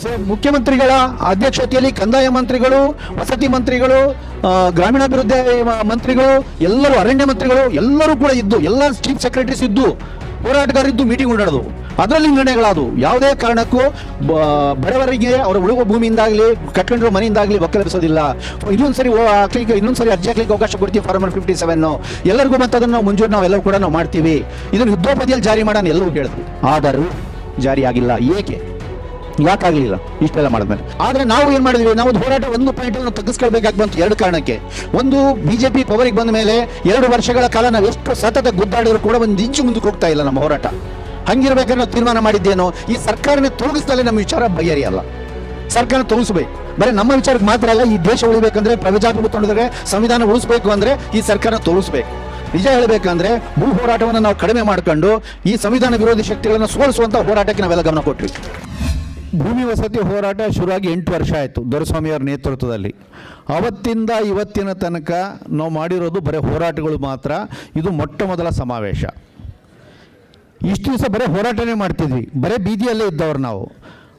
So, ಮುಖ್ಯಮಂತ್ರಿಗಳ ಅಧ್ಯಕ್ಷತೆಯಲ್ಲಿ ಕಂದಾಯ ಮಂತ್ರಿಗಳು, ವಸತಿ ಮಂತ್ರಿಗಳು ಗ್ರಾಮೀಣಾಭಿವೃದ್ಧಿ ಮಂತ್ರಿಗಳು, ಎಲ್ಲರೂ ಅರಣ್ಯ ಮಂತ್ರಿಗಳು, ಎಲ್ಲರೂ ಕೂಡ ಇದ್ದು, ಎಲ್ಲ ಚೀಫ್ ಸೆಕ್ರೆಟರೀಸ್ ಇದ್ದು, ಹೋರಾಟಗಾರರಿದ್ದು ಮೀಟಿಂಗ್ ಉಂಡಾಡೋದು ಅದರಲ್ಲಿ ನಿರ್ಣಯಗಳಾದವು. ಯಾವುದೇ ಕಾರಣಕ್ಕೂ ಬಡವರಿಗೆ ಅವರ ಉಳುವ ಭೂಮಿಯಿಂದಾಗಲಿ, ಕಟ್ಕೊಂಡಿರೋ ಮನೆಯಿಂದಾಗಲಿ ಒಕ್ಕಲಿಸೋದಿಲ್ಲ ಇನ್ನೊಂದ್ಸರಿ ಹಾಕ್ಲಿಕ್ಕೆ, ಇನ್ನೊಂದ್ಸರಿ ಅರ್ಜಿ ಹಾಕ್ಲಿಕ್ಕೆ ಅವಕಾಶ ಕೊಡ್ತೀವಿ ಫಾರ್ಮರ್ ಫಿಫ್ಟಿ ಸೆವೆನ್ ಎಲ್ಲರಿಗೂ ಮತ್ತೆ ಅದನ್ನು ನಾವು ಮುಂಜೂರು ನಾವೆಲ್ಲರೂ ಕೂಡ ನಾವು ಮಾಡ್ತೀವಿ. ಇದನ್ನು ಯುದ್ಧೋಪದಿಯಲ್ಲಿ ಜಾರಿ ಮಾಡೋಣ ಎಲ್ಲರೂ ಹೇಳಿದ್ರು ಆದರೂ ಜಾರಿಯಾಗಿಲ್ಲ. ಏಕೆ? ಯಾಕಾಗಲಿಲ್ಲ? ಇಷ್ಟೆಲ್ಲ ಮಾಡಿದ್ಮೇಲೆ. ಆದ್ರೆ ನಾವು ಏನ್ ಮಾಡಿದ್ವಿ? ನಾವು ಹೋರಾಟ, ಒಂದು ಪಾಯಿಂಟ್ ಅನ್ನು ತಗ್ಗಿಸ್ಕೊಳ್ಬೇಕಾಗಿ ಬಂತು ಎರಡು ಕಾರಣಕ್ಕೆ. ಒಂದು, ಬಿಜೆಪಿ ಪವರಿಗೆ ಬಂದ ಮೇಲೆ ಎರಡು ವರ್ಷಗಳ ಕಾಲ ನಾವು ಎಷ್ಟು ಸತತ ಗುದ್ದಾಡಿದ್ರು ಕೂಡ ಒಂದು ಇಂಚು ಮುಂದಕ್ಕೆ ಹೋಗ್ತಾ ಇಲ್ಲ ನಮ್ಮ ಹೋರಾಟ. ಹಂಗಿರ್ಬೇಕನ್ನೋ ತೀರ್ಮಾನ ಮಾಡಿದ್ದೇನೋ, ಈ ಸರ್ಕಾರನೇ ತೊಲಗಿಸ್ದಲ್ಲೇ ನಮ್ಮ ವಿಚಾರ ಬಗೆಹರಿಯಲ್ಲ ಸರ್ಕಾರ ತೊಲಗಿಸ್ಬೇಕು ಬರೀ ನಮ್ಮ ವಿಚಾರಕ್ಕೆ ಮಾತ್ರ ಅಲ್ಲ, ಈ ದೇಶ ಉಳಿಬೇಕಂದ್ರೆ, ಪ್ರಜಾಪ್ರಭುತ್ವ ಸಂವಿಧಾನ ಉಳಿಸ್ಬೇಕು ಅಂದ್ರೆ ಈ ಸರ್ಕಾರ ತೋರಿಸ್ಬೇಕು ನಿಜ ಹೇಳಬೇಕಂದ್ರೆ, ಭೂ ಹೋರಾಟವನ್ನು ನಾವು ಕಡಿಮೆ ಮಾಡ್ಕೊಂಡು, ಈ ಸಂವಿಧಾನ ವಿರೋಧಿ ಶಕ್ತಿಗಳನ್ನು ಸೋಲಿಸುವಂತ ಹೋರಾಟಕ್ಕೆ ನಾವೆಲ್ಲ ಗಮನ ಕೊಟ್ವಿ. ಭೂಮಿ ವಸತಿ ಹೋರಾಟ ಶುರುವಾಗಿ ಎಂಟು ವರ್ಷ ಆಯಿತು. ದೊರೆಸ್ವಾಮಿಯವರ ನೇತೃತ್ವದಲ್ಲಿ. ಅವತ್ತಿಂದ ಇವತ್ತಿನ ತನಕ ನಾವು ಮಾಡಿರೋದು ಬರೀ ಹೋರಾಟಗಳು ಮಾತ್ರ. ಇದು ಮೊಟ್ಟ ಮೊದಲ ಸಮಾವೇಶ. ಇಷ್ಟು ದಿವಸ ಬರೀ ಹೋರಾಟನೇ ಮಾಡ್ತಿದ್ವಿ. ಬರೀ ಬೀದಿಯಲ್ಲೇ ಇದ್ದವ್ರು ನಾವು.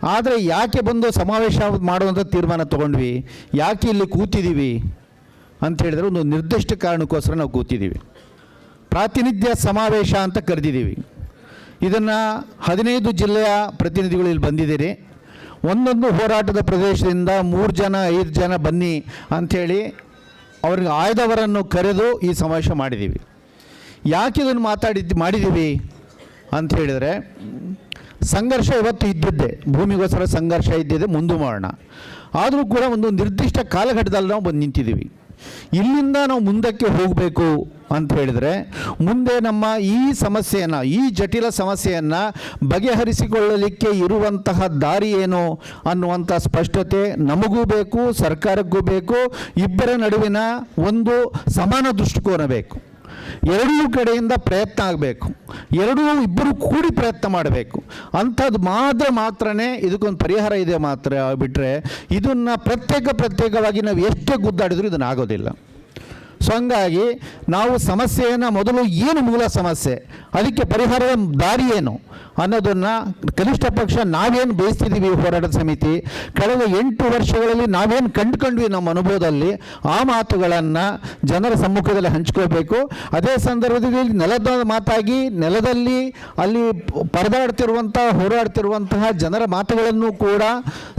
ಆದರೆ ಯಾಕೆ ಬಂದು ಸಮಾವೇಶ ಮಾಡುವಂಥ ತೀರ್ಮಾನ ತಗೊಂಡ್ವಿ? ಯಾಕೆ ಇಲ್ಲಿ ಕೂತಿದ್ದೀವಿ ಅಂತ ಹೇಳಿದ್ರೆ ಒಂದು ನಿರ್ದಿಷ್ಟ ಕಾರಣಕ್ಕೋಸ್ಕರ ನಾವು ಕೂತಿದ್ದೀವಿ ಪ್ರಾತಿನಿಧ್ಯ ಸಮಾವೇಶ ಅಂತ ಕರೆದಿದ್ದೀವಿ ಇದನ್ನು ಹದಿನೈದು ಜಿಲ್ಲೆಯ ಪ್ರತಿನಿಧಿಗಳು ಇಲ್ಲಿ ಬಂದಿದ್ದೀರಿ. ಒಂದೊಂದು ಹೋರಾಟದ ಪ್ರದೇಶದಿಂದ ಮೂರು ಜನ, ಐದು ಜನ ಬನ್ನಿ ಅಂಥೇಳಿ ಅವ್ರಿಗೆ ಆಯ್ದವರನ್ನು ಕರೆದು ಈ ಸಮಾವೇಶ ಮಾಡಿದ್ದೀವಿ. ಯಾಕೆ ಇದನ್ನು ಮಾತಾಡಿದ್ದು, ಮಾಡಿದ್ದೀವಿ ಅಂತ ಹೇಳಿದರೆ, ಸಂಘರ್ಷ ಇವತ್ತು ಇದ್ದಿದ್ದೆ, ಭೂಮಿಗೋಸ್ಕರ ಸಂಘರ್ಷ ಇದ್ದಿದ್ದೆ, ಮುಂದೆ ಮಾಡೋಣ. ಆದರೂ ಕೂಡ ಒಂದು ನಿರ್ದಿಷ್ಟ ಕಾಲಘಟ್ಟದಲ್ಲಿ ನಾವು ಬಂದು ನಿಂತಿದ್ದೀವಿ. ಇಲ್ಲಿಂದ ನಾವು ಮುಂದಕ್ಕೆ ಹೋಗಬೇಕು ಅಂತ ಹೇಳಿದರೆ, ಮುಂದೆ ನಮ್ಮ ಈ ಸಮಸ್ಯೆಯನ್ನು, ಈ ಜಟಿಲ ಸಮಸ್ಯೆಯನ್ನು ಬಗೆಹರಿಸಿಕೊಳ್ಳಲಿಕ್ಕೆ ಇರುವಂತಹ ದಾರಿ ಏನು ಅನ್ನುವಂಥ ಸ್ಪಷ್ಟತೆ ನಮಗೂ ಬೇಕು, ಸರ್ಕಾರಕ್ಕೂ ಬೇಕು, ಇಬ್ಬರ ನಡುವಿನ ಒಂದು ಸಮಾನ ದೃಷ್ಟಿಕೋನ ಬೇಕು. ಎರಡೂ ಕಡೆಯಿಂದ ಪ್ರಯತ್ನ ಆಗಬೇಕು. ಎರಡೂ ಇಬ್ಬರು ಕೂಡಿ ಪ್ರಯತ್ನ ಮಾಡಬೇಕು. ಅಂಥದ್ದು ಮಾತ್ರ ಮಾತ್ರನೇ ಇದಕ್ಕೊಂದು ಪರಿಹಾರ ಇದೆ ಮಾತ್ರ ಬಿಟ್ಟರೆ ಇದನ್ನು ಪ್ರತ್ಯೇಕ ಪ್ರತ್ಯೇಕವಾಗಿ ನಾವು ಎಷ್ಟೇ ಗುದ್ದಾಡಿದರೂ ಇದನ್ನು ಆಗೋದಿಲ್ಲ. ಸೊ ಹಂಗಾಗಿ ನಾವು ಸಮಸ್ಯೆಯನ್ನು ಮೊದಲು ಏನು ಮೂಲ ಸಮಸ್ಯೆ? ಅದಕ್ಕೆ ಪರಿಹಾರದ ದಾರಿ ಏನು? ಅನ್ನೋದನ್ನು ಕನಿಷ್ಠ ಪಕ್ಷ ನಾವೇನು ಬಯಸ್ತಿದ್ದೀವಿ ಹೋರಾಟದ ಸಮಿತಿ? ಕಳೆದ ಎಂಟು ವರ್ಷಗಳಲ್ಲಿ ನಾವೇನು ಕಂಡುಕೊಂಡ್ವಿ ನಮ್ಮ ಅನುಭವದಲ್ಲಿ? ಆ ಮಾತುಗಳನ್ನು ಜನರ ಸಮ್ಮುಖದಲ್ಲಿ ಹಂಚ್ಕೋಬೇಕು ಅದೇ ಸಂದರ್ಭದಲ್ಲಿ ನೆಲದ ಮಾತಾಗಿ ನೆಲದಲ್ಲಿ ಅಲ್ಲಿ ಪರದಾಡ್ತಿರುವಂಥ ಹೋರಾಡ್ತಿರುವಂತಹ ಜನರ ಮಾತುಗಳನ್ನು ಕೂಡ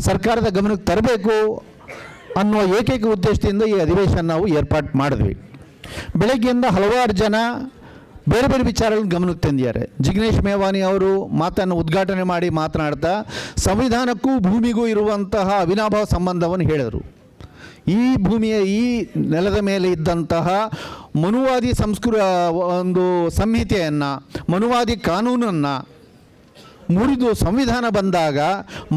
ಸರ್ಕಾರದ ಗಮನಕ್ಕೆ ತರಬೇಕು. ಅನ್ನುವ ಏಕೈಕ ಉದ್ದೇಶದಿಂದ ಈ ಅಧಿವೇಶನ ನಾವು ಏರ್ಪಾಟ್ ಮಾಡಿದ್ವಿ. ಬೆಳಗ್ಗೆಯಿಂದ ಹಲವಾರು ಜನ ಬೇರೆ ಬೇರೆ ವಿಚಾರಗಳನ್ನು ಗಮನಕ್ಕೆ ತಂದಿದ್ದಾರೆ. ಜಿಗ್ನೇಶ್ ಮೇವಾನಿ ಅವರು ಮಾತನ್ನು ಉದ್ಘಾಟನೆ ಮಾಡಿ ಮಾತನಾಡ್ತಾ, ಸಂವಿಧಾನಕ್ಕೂ ಭೂಮಿಗೂ ಇರುವಂತಹ ಅವಿನಾಭಾವ ಸಂಬಂಧವನ್ನು ಹೇಳಿದರು. ಈ ಭೂಮಿಯ ಈ ನೆಲದ ಮೇಲೆ ಇದ್ದಂತಹ ಮನುವಾದಿ ಸಂಸ್ಕೃ ಒಂದು ಸಂಹಿತೆಯನ್ನು, ಮನುವಾದಿ ಕಾನೂನನ್ನು ಮುರಿದು ಸಂವಿಧಾನ ಬಂದಾಗ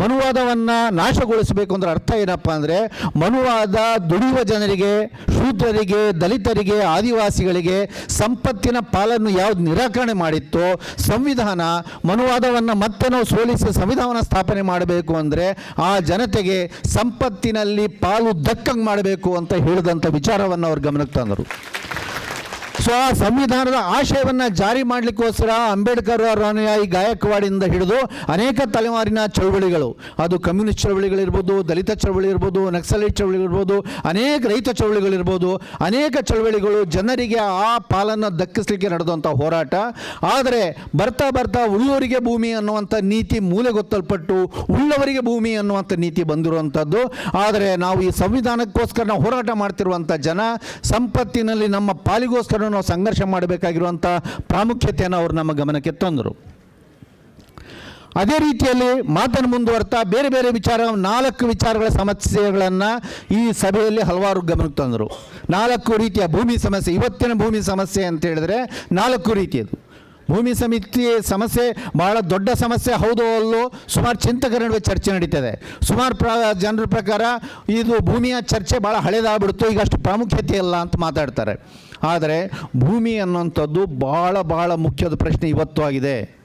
ಮನುವಾದವನ್ನು ನಾಶಗೊಳಿಸಬೇಕು ಅಂದ್ರೆ ಅರ್ಥ ಏನಪ್ಪ ಅಂದರೆ ಮನುವಾದ ದುಡಿಯುವ ಜನರಿಗೆ, ಶೂದ್ರರಿಗೆ, ದಲಿತರಿಗೆ, ಆದಿವಾಸಿಗಳಿಗೆ ಸಂಪತ್ತಿನ ಪಾಲನ್ನು ಯಾವ್ದು ನಿರಾಕರಣೆ ಮಾಡಿತ್ತೋ ಸಂವಿಧಾನ ಮನುವಾದವನ್ನು ಮತ್ತೆ ನಾವು ಸೋಲಿಸಿ ಸಂವಿಧಾನ ಸ್ಥಾಪನೆ ಮಾಡಬೇಕು ಅಂದರೆ ಆ ಜನತೆಗೆ ಸಂಪತ್ತಿನಲ್ಲಿ ಪಾಲು ದಕ್ಕಂಗೆ ಮಾಡಬೇಕು ಅಂತ ಹೇಳಿದಂಥ ವಿಚಾರವನ್ನು ಅವ್ರು ಗಮನಕ್ಕೆ ತಂದರು. ಸೊ ಸಂವಿಧಾನದ ಆಶಯವನ್ನು ಜಾರಿ ಮಾಡಲಿಕ್ಕೋಸ್ಕರ ಅಂಬೇಡ್ಕರ್ ಅವರ ಅನುಯಾಯಿ ಗಾಯಕ್ವಾಡಿಯಿಂದ ಹಿಡಿದು ಅನೇಕ ತಲೆಮಾರಿನ ಚಳವಳಿಗಳು. ಅದು ಕಮ್ಯುನಿಸ್ಟ್ ಚಳವಳಿಗಳಿರ್ಬೋದು, ದಲಿತ ಚಳವಳಿ ಇರ್ಬೋದು ನಕ್ಸಲೈಟ್ ಚಳವಳಿ ಇರ್ಬೋದು ಅನೇಕ ರೈತ ಚಳವಳಿಗಳಿರ್ಬೋದು, ಅನೇಕ ಚಳವಳಿಗಳು ಜನರಿಗೆ ಆ ಪಾಲನ್ನು ದಕ್ಕಿಸಲಿಕ್ಕೆ ನಡೆದಂಥ ಹೋರಾಟ. ಆದರೆ ಬರ್ತಾ ಬರ್ತಾ ಉಳ್ಳವರಿಗೆ ಭೂಮಿ ಅನ್ನುವಂಥ ನೀತಿ ಮೂಲೆ ಗೊತ್ತಲ್ಪಟ್ಟು ಉಳ್ಳವರಿಗೆ ಭೂಮಿ ಅನ್ನುವಂಥ ನೀತಿ ಬಂದಿರುವಂಥದ್ದು ಆದರೆ ನಾವು ಈ ಸಂವಿಧಾನಕ್ಕೋಸ್ಕರ ಹೋರಾಟ ಮಾಡ್ತಿರುವಂಥ ಜನ, ಸಂಪತ್ತಿನಲ್ಲಿ ನಮ್ಮ ಪಾಲಿಗೋಸ್ಕರ ನಾವು ಸಂಘರ್ಷ ಮಾಡಬೇಕಾಗಿರುವಂಥ ಪ್ರಾಮುಖ್ಯತೆಯನ್ನು ಅವರು ನಮ್ಮ ಗಮನಕ್ಕೆ ತಂದರು. ಅದೇ ರೀತಿಯಲ್ಲಿ ಮಾತನ್ನು ಮುಂದುವರ್ತಾ ಬೇರೆ ಬೇರೆ ವಿಚಾರ, ನಾಲ್ಕು ವಿಚಾರಗಳ ಸಮಸ್ಯೆಗಳನ್ನು ಈ ಸಭೆಯಲ್ಲಿ ಹಲವಾರು ಗಮನಕ್ಕೆ ತಂದರು. ನಾಲ್ಕು ರೀತಿಯ ಭೂಮಿ ಸಮಸ್ಯೆ, ಇವತ್ತಿನ ಭೂಮಿ ಸಮಸ್ಯೆ ಅಂತ ಹೇಳಿದ್ರೆ ನಾಲ್ಕು ರೀತಿಯದು ಭೂಮಿ ಸಮಿತಿ ಸಮಸ್ಯೆ ಬಹಳ ದೊಡ್ಡ ಸಮಸ್ಯೆ, ಹೌದು ಅಲ್ಲೋ ಸುಮಾರು ಚಿಂತಕರ ನಡುವೆ ಚರ್ಚೆ ನಡೀತದೆ. ಸುಮಾರು ಪ್ರ, ಜನರ ಪ್ರಕಾರ ಇದು ಭೂಮಿಯ ಚರ್ಚೆ ಭಾಳ ಹಳೇದಾಗ್ಬಿಡ್ತು ಈಗ ಅಷ್ಟು ಪ್ರಾಮುಖ್ಯತೆ ಇಲ್ಲ ಅಂತ ಮಾತಾಡ್ತಾರೆ. ಆದರೆ ಭೂಮಿ ಅನ್ನೋಂಥದ್ದು ಭಾಳ ಭಾಳ ಮುಖ್ಯದ ಪ್ರಶ್ನೆ ಇವತ್ತು ಆಗಿದೆ.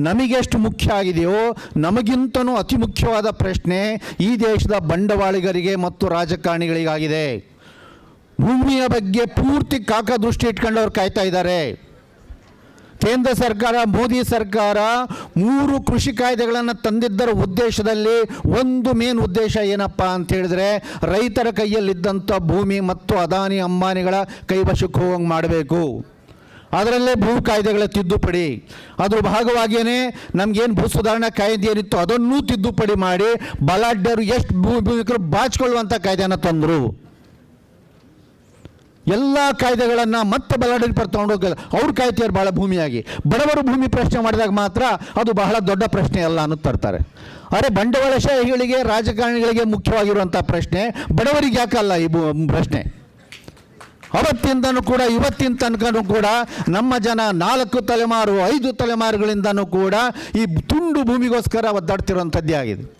ನಮಗೆಷ್ಟು ಮುಖ್ಯ ಆಗಿದೆಯೋ ನಮಗಿಂತನೂ ಅತಿ ಮುಖ್ಯವಾದ ಪ್ರಶ್ನೆ ಈ ದೇಶದ ಬಂಡವಾಳಿಗರಿಗೆ ಮತ್ತು ರಾಜಕಾರಣಿಗಳಿಗಾಗಿದೆ. ಭೂಮಿಯ ಬಗ್ಗೆ ಪೂರ್ತಿ ಕಾಕ ದೃಷ್ಟಿ ಇಟ್ಕೊಂಡು ಅವ್ರು ಕಾಯ್ತಾ ಇದ್ದಾರೆ. ಕೇಂದ್ರ ಸರ್ಕಾರ, ಮೋದಿ ಸರ್ಕಾರ ಮೂರು ಕೃಷಿ ಕಾಯ್ದೆಗಳನ್ನು ತಂದಿದ್ದರ ಉದ್ದೇಶದಲ್ಲಿ ಒಂದು ಮೇನ್ ಉದ್ದೇಶ ಏನಪ್ಪ ಅಂತ ಹೇಳಿದ್ರೆ ರೈತರ ಕೈಯಲ್ಲಿದ್ದಂಥ ಭೂಮಿ ಮತ್ತು ಅದಾನಿ ಅಂಬಾನಿಗಳ ಕೈವಶಕ್ಕೆ ಹೋಗಂಗೆ ಮಾಡಬೇಕು. ಅದರಲ್ಲೇ ಭೂ ಕಾಯ್ದೆಗಳ ತಿದ್ದುಪಡಿ. ಅದ್ರ ಭಾಗವಾಗಿಯೇ ನಮಗೇನು ಭೂ ಸುಧಾರಣಾ ಕಾಯ್ದೆ ಏನಿತ್ತು ಅದನ್ನೂ ತಿದ್ದುಪಡಿ ಮಾಡಿ ಬಲಾಢ್ಯರು ಎಷ್ಟು ಭೂ ಭೂಮಿಕರು ಬಾಚಿಕೊಳ್ಳುವಂಥ ಕಾಯ್ದೆಯನ್ನು ತಂದರು. ಎಲ್ಲ ಕಾಯ್ದೆಗಳನ್ನು ಮತ್ತೆ ಬಲಾಢ್ಯ ಪರ ತೊಗೊಂಡೋಗ ಅವ್ರು ಕಾಯ್ತಿಯಾರು ಭಾಳ ಭೂಮಿಯಾಗಿ. ಬಡವರು ಭೂಮಿ ಪ್ರಶ್ನೆ ಮಾಡಿದಾಗ ಮಾತ್ರ ಅದು ಬಹಳ ದೊಡ್ಡ ಪ್ರಶ್ನೆ ಅಲ್ಲ ಅನ್ನೋದು ತರ್ತಾರೆ. ಅರೆ ಬಂಡವಾಳಶಾಹಿಗಳಿಗೆ ರಾಜಕಾರಣಿಗಳಿಗೆ ಮುಖ್ಯವಾಗಿರುವಂಥ ಪ್ರಶ್ನೆ, ಬಡವರಿಗೆ ಯಾಕಲ್ಲ ಈ ಪ್ರಶ್ನೆ? ಅವತ್ತಿಂದನೂ ಕೂಡ, ಇವತ್ತಿನ ತನಕನೂ ಕೂಡ, ನಮ್ಮ ಜನ ನಾಲ್ಕು ತಲೆಮಾರು, ಐದು ತಲೆಮಾರುಗಳಿಂದನೂ ಕೂಡ ಈ ತುಂಡು ಭೂಮಿಗೋಸ್ಕರ ಒದ್ದಾಡ್ತಿರುವಂಥದ್ದೇ ಆಗಿದೆ.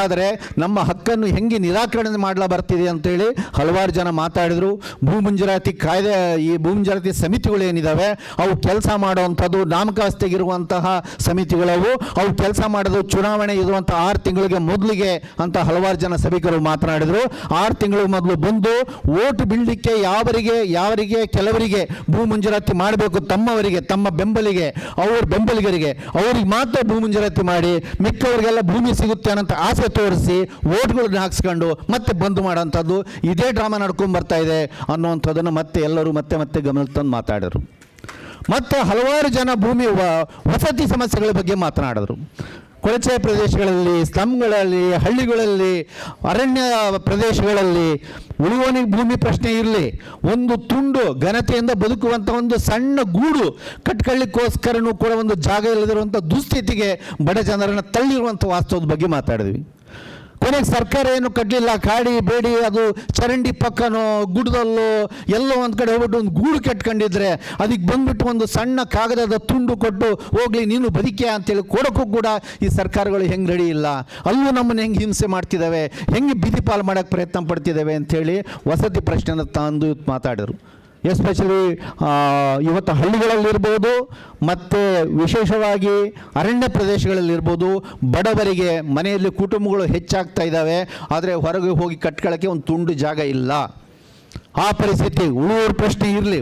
ಆದರೆ ನಮ್ಮ ಹಕ್ಕನ್ನು ಹೆಂಗೆ ನಿರಾಕರಣೆ ಮಾಡಲ ಬರ್ತಿದೆ ಅಂತೇಳಿ ಹಲವಾರು ಜನ ಮಾತಾಡಿದರು. ಭೂ ಮಂಜೂರಾತಿ ಕಾಯ್ದೆ, ಈ ಭೂ ಮಂಜೂರಾತಿ ಸಮಿತಿಗಳು ಏನಿದ್ದಾವೆ ಅವು ಕೆಲಸ ಮಾಡುವಂಥದ್ದು ನಾಮಕಾಸ್ತಿಗಿರುವಂತಹ ಸಮಿತಿಗಳವು, ಅವು ಕೆಲಸ ಮಾಡೋದು ಚುನಾವಣೆ ಇರುವಂಥ ಆರು ತಿಂಗಳಿಗೆ ಮೊದಲಿಗೆ ಅಂತ ಹಲವಾರು ಜನ ಸಭಿಕರು ಮಾತನಾಡಿದರು. ಆರು ತಿಂಗಳು ಮೊದಲು ಬಂದು ಓಟ್ ಬೀಳಲಿಕ್ಕೆ ಯಾವರಿಗೆ ಯಾವರಿಗೆ, ಕೆಲವರಿಗೆ ಭೂ ಮಂಜೂರಾತಿ ಮಾಡಬೇಕು ತಮ್ಮವರಿಗೆ, ತಮ್ಮ ಬೆಂಬಲಿಗೆ, ಅವ್ರ ಬೆಂಬಲಿಗರಿಗೆ, ಅವ್ರಿಗೆ ಮಾತ್ರ ಭೂ ಮಂಜೂರಾತಿ ಮಾಡಿ, ಮಿಕ್ಕವರಿಗೆಲ್ಲ ಭೂಮಿ ಸಿಗುತ್ತೆ ಅನ್ನೋಂಥ ಆಸೆ ತೋರಿಸಿ ಓಟ್ಗಳನ್ನ ಹಾಕ್ಸ್ಕೊಂಡು ಮತ್ತೆ ಬಂದ್ ಮಾಡೋಂಥದ್ದು ಇದೇ ಡ್ರಾಮಾ ನಡ್ಕೊಂಡು ಬರ್ತಾ ಇದೆ ಅನ್ನುವಂಥದ್ದನ್ನು ಮತ್ತೆ ಎಲ್ಲರೂ ಮತ್ತೆ ಮತ್ತೆ ಗಮನಕ್ಕೆ ತಂದು ಮಾತಾಡಿದರು. ಮತ್ತೆ ಹಲವಾರು ಜನ ಭೂಮಿ ವಸತಿ ಸಮಸ್ಯೆಗಳ ಬಗ್ಗೆ ಮಾತನಾಡಿದ್ರು. ಕೊಳಚೆ ಪ್ರದೇಶಗಳಲ್ಲಿ ಸ್ಲಮ್ಗಳಲ್ಲಿ ಹಳ್ಳಿಗಳಲ್ಲಿ, ಅರಣ್ಯ ಪ್ರದೇಶಗಳಲ್ಲಿ ಉಳುವನಿಗೆ ಭೂಮಿ ಪ್ರಶ್ನೆ ಇರಲಿ. ಒಂದು ತುಂಡು ಘನತೆಯಿಂದ ಬದುಕುವಂಥ ಒಂದು ಸಣ್ಣ ಗೂಡು ಕಟ್ಕೊಳ್ಳಿಕ್ಕೋಸ್ಕರನೂ ಕೂಡ ಒಂದು ಜಾಗ ಇಲ್ಲದಿರುವಂಥ ದುಸ್ಥಿತಿಗೆ ಬಡ ಜನರನ್ನು ತಳ್ಳಿರುವಂಥ ವಾಸ್ತವದ ಬಗ್ಗೆ ಮಾತಾಡಿದ್ವಿ. ಕೊನೆಗೆ ಸರ್ಕಾರ ಏನು ಕಟ್ಟಲಿಲ್ಲ ಕಾಡಿ, ಬೇಡಿ, ಅದು ಚರಂಡಿ ಪಕ್ಕನೋ, ಗುಡ್ದಲ್ಲೋ, ಎಲ್ಲೋ ಒಂದು ಕಡೆ ಹೋಗ್ಬಿಟ್ಟು ಒಂದು ಗೂಡು ಕಟ್ಕೊಂಡಿದ್ರೆ ಅದಕ್ಕೆ ಬಂದ್ಬಿಟ್ಟು ಒಂದು ಸಣ್ಣ ಕಾಗದದ ತುಂಡು ಕೊಟ್ಟು ಹೋಗ್ಲಿ, ನೀನು ಬದುಕೆ ಅಂತೇಳಿ ಕೊಡೋಕ್ಕೂ ಕೂಡ ಈ ಸರ್ಕಾರಗಳು ಹೆಂಗೆ ರೆಡಿ ಇಲ್ಲ. ಅಲ್ಲೂ ನಮ್ಮನ್ನು ಹೆಂಗೆ ಹಿಂಸೆ ಮಾಡ್ತಿದ್ದಾವೆ ಹೆಂಗೆ ಬೀದಿ ಪಾಲು ಮಾಡೋಕ್ಕೆ ಪ್ರಯತ್ನ ಪಡ್ತಿದ್ದಾವೆ ಅಂಥೇಳಿ ವಸತಿ ಪ್ರಶ್ನೆನ ತಂದು ಮಾತಾಡಿದ್ರು. ಎಸ್ಪೆಷಲಿ ಇವತ್ತು ಹಳ್ಳಿಗಳಲ್ಲಿರ್ಬೋದು ಮತ್ತು ವಿಶೇಷವಾಗಿ ಅರಣ್ಯ ಪ್ರದೇಶಗಳಲ್ಲಿರ್ಬೋದು ಬಡವರಿಗೆ ಮನೆಯಲ್ಲಿ ಕುಟುಂಬಗಳು ಹೆಚ್ಚಾಗ್ತಾ ಇದ್ದಾವೆ, ಆದರೆ ಹೊರಗೆ ಹೋಗಿ ಕಟ್ಕೊಳ್ಳೋಕ್ಕೆ ಒಂದು ತುಂಡು ಜಾಗ ಇಲ್ಲ. ಆ ಪರಿಸ್ಥಿತಿ, ಉಳುವರ ಪ್ರಶ್ನೆ ಇರಲಿ.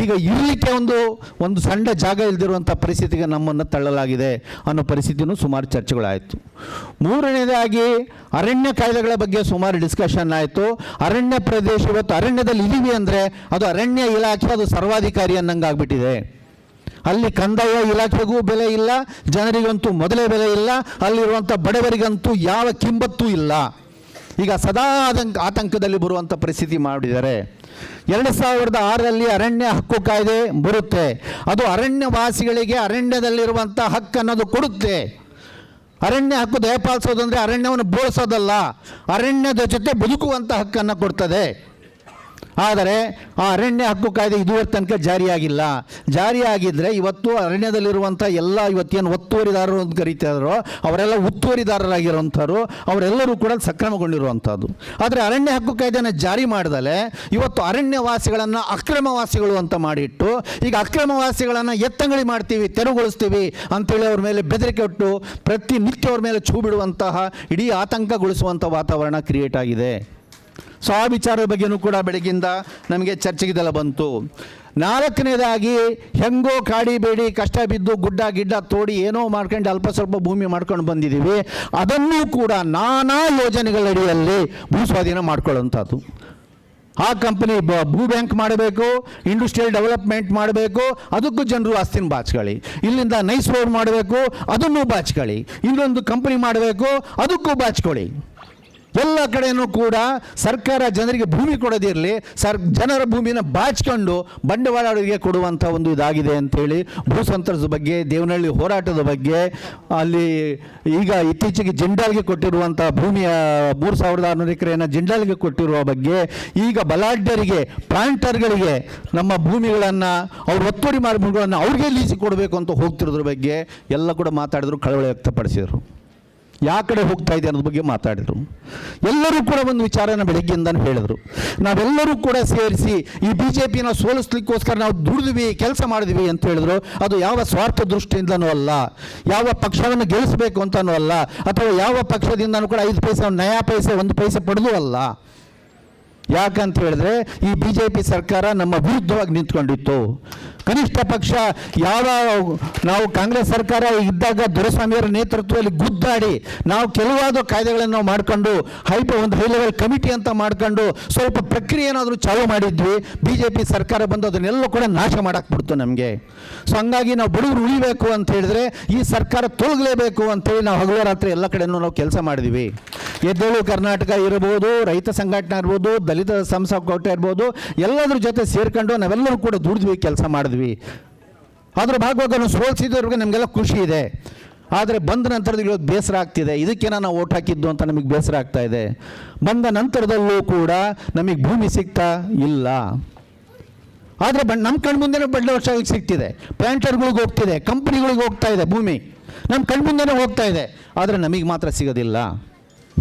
ಈಗ ಇರಲಿಕ್ಕೆ ಒಂದು ಒಂದು ಸಣ್ಣ ಜಾಗ ಇಲ್ದಿರುವಂಥ ಪರಿಸ್ಥಿತಿಗೆ ನಮ್ಮನ್ನು ತಳ್ಳಲಾಗಿದೆ ಅನ್ನೋ ಪರಿಸ್ಥಿತಿನೂ ಸುಮಾರು ಚರ್ಚೆಗಳಾಯಿತು. ಮೂರನೇದಾಗಿ ಅರಣ್ಯ ಕಾಯ್ದೆಗಳ ಬಗ್ಗೆ ಸುಮಾರು ಡಿಸ್ಕಷನ್ ಆಯಿತು. ಅರಣ್ಯ ಪ್ರದೇಶ ಇವತ್ತು ಅರಣ್ಯದಲ್ಲಿ ಇದೀವಿ ಅಂದರೆ ಅದು ಅರಣ್ಯ ಇಲಾಖೆ, ಅದು ಸರ್ವಾಧಿಕಾರಿ ಅನ್ನಂಗೆ ಆಗ್ಬಿಟ್ಟಿದೆ ಅಲ್ಲಿ ಕಂದಾಯ ಇಲಾಖೆಗೂ ಬೆಲೆ ಇಲ್ಲ, ಜನರಿಗಂತೂ ಮೊದಲೇ ಬೆಲೆ ಇಲ್ಲ, ಅಲ್ಲಿರುವಂಥ ಬಡವರಿಗಂತೂ ಯಾವ ಕಿಂಬತ್ತೂ ಇಲ್ಲ. ಈಗ ಸದಾ ಆತಂಕ ಆತಂಕದಲ್ಲಿ ಬರುವಂಥ ಪರಿಸ್ಥಿತಿ ಮಾಡಿದ್ದಾರೆ. ಎರಡು ಸಾವಿರದ ಆರರಲ್ಲಿ ಅರಣ್ಯ ಹಕ್ಕು ಕಾಯ್ದೆ ಬರುತ್ತೆ. ಅದು ಅರಣ್ಯವಾಸಿಗಳಿಗೆ ಅರಣ್ಯದಲ್ಲಿರುವಂಥ ಹಕ್ಕು ಅನ್ನೋದು ಕೊಡುತ್ತೆ. ಅರಣ್ಯ ಹಕ್ಕು ದಯಪಾಲಿಸೋದಂದರೆ ಅರಣ್ಯವನ್ನು ಬೋಳಿಸೋದಲ್ಲ, ಅರಣ್ಯದ ಜೊತೆ ಬದುಕುವಂಥ ಹಕ್ಕನ್ನು ಕೊಡ್ತದೆ. ಆದರೆ ಆ ಅರಣ್ಯ ಹಕ್ಕು ಕಾಯ್ದೆ ಇದುವರೆ ತನಕ ಜಾರಿಯಾಗಿಲ್ಲ. ಜಾರಿಯಾಗಿದ್ದರೆ ಇವತ್ತು ಅರಣ್ಯದಲ್ಲಿರುವಂಥ ಎಲ್ಲ ಇವತ್ತೇನು ಒತ್ತುವರಿದಾರರು ಅಂತ ಕರೀತಾರೋ, ಅವರೆಲ್ಲ ಉತ್ತುವರಿದಾರರಾಗಿರುವಂಥವ್ರು, ಅವರೆಲ್ಲರೂ ಕೂಡ ಸಕ್ರಮಗೊಂಡಿರುವಂಥದ್ದು. ಆದರೆ ಅರಣ್ಯ ಹಕ್ಕು ಕಾಯ್ದೆಯನ್ನು ಜಾರಿ ಮಾಡಿದಲೆ ಇವತ್ತು ಅರಣ್ಯವಾಸಿಗಳನ್ನು ಅಕ್ರಮವಾಸಿಗಳು ಅಂತ ಮಾಡಿಟ್ಟು, ಈಗ ಅಕ್ರಮವಾಸಿಗಳನ್ನು ಎತ್ತಂಗಡಿ ಮಾಡ್ತೀವಿ, ತೆರವುಗೊಳಿಸ್ತೀವಿ ಅಂತೇಳಿ ಅವ್ರ ಮೇಲೆ ಬೆದರಿಕೆ ಕೊಟ್ಟು ಪ್ರತಿನಿತ್ಯ ಅವ್ರ ಮೇಲೆ ಛೂ ಬಿಡುವಂತಹ ಇಡೀ ಆತಂಕಗೊಳಿಸುವಂಥ ವಾತಾವರಣ ಕ್ರಿಯೇಟ್ ಆಗಿದೆ. ಸೊ ಆ ವಿಚಾರದ ಬಗ್ಗೆನೂ ಕೂಡ ಬೆಳಗಿಂದ ನಮಗೆ ಚರ್ಚೆಗಿದೆಲ್ಲ ಬಂತು. ನಾಲ್ಕನೇದಾಗಿ ಹೆಂಗೋ ಕಾಡಿಬೇಡಿ ಕಷ್ಟ ಬಿದ್ದು, ಗುಡ್ಡ ಗಿಡ್ಡ ತೋಡಿ ಏನೋ ಮಾಡ್ಕೊಂಡು ಅಲ್ಪ ಸ್ವಲ್ಪ ಭೂಮಿ ಮಾಡ್ಕೊಂಡು ಬಂದಿದ್ದೀವಿ. ಅದನ್ನೂ ಕೂಡ ನಾನಾ ಯೋಜನೆಗಳಡಿಯಲ್ಲಿ ಭೂ ಸ್ವಾಧೀನ ಮಾಡ್ಕೊಳ್ಳುವಂಥದ್ದು. ಆ ಕಂಪನಿ ಭೂ ಬ್ಯಾಂಕ್ ಮಾಡಬೇಕು ಇಂಡಸ್ಟ್ರಿಯಲ್ ಡೆವಲಪ್ಮೆಂಟ್ ಮಾಡಬೇಕು, ಅದಕ್ಕೂ ಜನರು ಆಸ್ತಿನ ಬಾಚ್ಕೊಳ್ಳಿ ಇಲ್ಲಿಂದ ನೈಸ್ ರೋಡ್ ಮಾಡಬೇಕು, ಅದನ್ನು ಬಾಚ್ಕೊಳ್ಳಿ ಇಲ್ಲೊಂದು ಕಂಪನಿ ಮಾಡಬೇಕು, ಅದಕ್ಕೂ ಬಾಚ್ಕೊಳ್ಳಿ ಎಲ್ಲ ಕಡೆಯೂ ಕೂಡ ಸರ್ಕಾರ ಜನರಿಗೆ ಭೂಮಿ ಕೊಡೋದಿರಲಿ, ಸರ್ ಜನರ ಭೂಮಿನ ಬಾಚ್ಕೊಂಡು ಬಂಡವಾಳಗಳಿಗೆ ಕೊಡುವಂಥ ಒಂದು ಇದಾಗಿದೆ ಅಂಥೇಳಿ ಭೂ ಸಂತ್ರಸ್ತ ಬಗ್ಗೆ, ದೇವನಹಳ್ಳಿ ಹೋರಾಟದ ಬಗ್ಗೆ, ಅಲ್ಲಿ ಈಗ ಇತ್ತೀಚೆಗೆ ಜಿಂಡಾಲ್ಗೆ ಕೊಟ್ಟಿರುವಂಥ ಭೂಮಿಯ ಮೂರು ಸಾವಿರದ ಆರುನೂರು ಎಕರೆಯನ್ನು ಜಿಂಡಾಲ್ಗೆ ಕೊಟ್ಟಿರುವ ಬಗ್ಗೆ, ಈಗ ಬಲಾಢ್ಯರಿಗೆ, ಪ್ಲಾಂಟರ್ಗಳಿಗೆ ನಮ್ಮ ಭೂಮಿಗಳನ್ನು, ಅವ್ರ ಒತ್ತುವರಿ ಮಾರ್ಗಗಳನ್ನು ಅವ್ರಿಗೆ ಲೀಸಿ ಕೊಡಬೇಕು ಅಂತ ಹೋಗ್ತಿರೋದ್ರ ಬಗ್ಗೆ ಎಲ್ಲ ಕೂಡ ಮಾತಾಡಿದ್ರು, ಕಳವಳ ವ್ಯಕ್ತಪಡಿಸಿದರು. ಯಾವ ಕಡೆ ಹೋಗ್ತಾ ಇದೆ ಅನ್ನೋದ್ರ ಬಗ್ಗೆ ಮಾತಾಡಿದರು. ಎಲ್ಲರೂ ಕೂಡ ಒಂದು ವಿಚಾರನ ಬೆಳಗ್ಗೆಯಿಂದನೂ ಹೇಳಿದರು. ನಾವೆಲ್ಲರೂ ಕೂಡ ಸೇರಿಸಿ ಈ ಬಿ ಜೆ ಪಿನ ಸೋಲಿಸ್ಲಿಕ್ಕೋಸ್ಕರ ನಾವು ದುಡಿದ್ವಿ, ಕೆಲಸ ಮಾಡಿದ್ವಿ ಅಂತ ಹೇಳಿದ್ರು. ಅದು ಯಾವ ಸ್ವಾರ್ಥ ದೃಷ್ಟಿಯಿಂದನೂ ಅಲ್ಲ. ಯಾವ ಪಕ್ಷವನ್ನು ಗೆಲ್ಲಿಸಬೇಕು ಅಂತನೂ ಅಲ್ಲ. ಅಥವಾ ಯಾವ ಪಕ್ಷದಿಂದನೂ ಕೂಡ ಐದು ಪೈಸೆ, ನಯಾ ಪೈಸೆ, ಒಂದು ಪೈಸೆ ಪಡೆದು ಅಲ್ಲ. ಯಾಕಂತ ಹೇಳಿದ್ರೆ ಈ ಬಿ ಜೆ ಪಿ ಸರ್ಕಾರ ನಮ್ಮ ವಿರುದ್ಧವಾಗಿ ನಿಂತ್ಕೊಂಡಿತ್ತು. ಕನಿಷ್ಠ ಪಕ್ಷ ಯಾವ ನಾವು ಕಾಂಗ್ರೆಸ್ ಸರ್ಕಾರ ಇದ್ದಾಗ ದೊರೆಸ್ವಾಮಿಯವರ ನೇತೃತ್ವದಲ್ಲಿ ಗುದ್ದಾಡಿ ನಾವು ಕೆಲವಾದ ಕಾಯ್ದೆಗಳನ್ನು ನಾವು ಮಾಡ್ಕೊಂಡು ಹೈಪ ಒಂದು ಹೈ ಲೆವೆಲ್ ಕಮಿಟಿ ಅಂತ ಮಾಡ್ಕೊಂಡು ಸ್ವಲ್ಪ ಪ್ರಕ್ರಿಯೆ ಏನಾದರೂ ಚಾಲೂ ಮಾಡಿದ್ವಿ ಬಿ ಜೆ ಪಿ ಸರ್ಕಾರ ಬಂದು ಅದನ್ನೆಲ್ಲ ಕೂಡ ನಾಶ ಮಾಡಾಕ್ಬಿಡ್ತು ನಮಗೆ. ಸೊ ಹಂಗಾಗಿ ನಾವು ಬಡವರು ಉಳಿಬೇಕು ಅಂತ ಹೇಳಿದ್ರೆ ಈ ಸರ್ಕಾರ ತೊಲಗಲೇಬೇಕು ಅಂತೇಳಿ ನಾವು ಹಗಲು ರಾತ್ರಿ ಎಲ್ಲ ಕಡೆಯೂ ನಾವು ಕೆಲಸ ಮಾಡಿದ್ವಿ. ಎದ್ದೇಳು ಕರ್ನಾಟಕ ಇರ್ಬೋದು, ರೈತ ಸಂಘಟನೆ ಇರ್ಬೋದು, ದಲಿತ ಸಂಸ್ಥೆ ಇರ್ಬೋದು, ಎಲ್ಲದರ ಜೊತೆ ಸೇರ್ಕೊಂಡು ನಾವೆಲ್ಲರೂ ಕೂಡ ದುಡಿದ್ವಿ ಕೆಲಸ ಮಾಡಿದ್ವಿ. ಅದ್ರ ಭಾಗವಾಗಿ ನಾವು ಸೋಲ್ಸಿದವ್ರಿಗೆ ನಮಗೆಲ್ಲ ಖುಷಿ ಇದೆ. ಆದರೆ ಬಂದ ನಂತರದಲ್ಲಿ ಇವತ್ತು ಬೇಸರ ಆಗ್ತಿದೆ. ಇದಕ್ಕೆ ನಾನು ಓಟ್ ಹಾಕಿದ್ದು ಅಂತ ನಮಗೆ ಬೇಸರ ಆಗ್ತಾ ಇದೆ. ಬಂದ ನಂತರದಲ್ಲೂ ಕೂಡ ನಮಗೆ ಭೂಮಿ ಸಿಗ್ತಾ ಇಲ್ಲ. ಆದರೆ ಬ ನಮ್ಮ ಕಣ್ಮುಂದೆನೇ ಬಡ್ಡ ಸಿಗ್ತಿದೆ. ಪ್ಲಾಂಟರ್ಗಳಿಗೆ ಹೋಗ್ತಿದೆ. ಕಂಪ್ನಿಗಳಿಗೆ ಹೋಗ್ತಾ ಇದೆ ಭೂಮಿ. ನಮ್ಮ ಕಣ್ಮುಂದೆನೇ ಹೋಗ್ತಾ ಇದೆ. ಆದರೆ ನಮಗೆ ಮಾತ್ರ ಸಿಗೋದಿಲ್ಲ.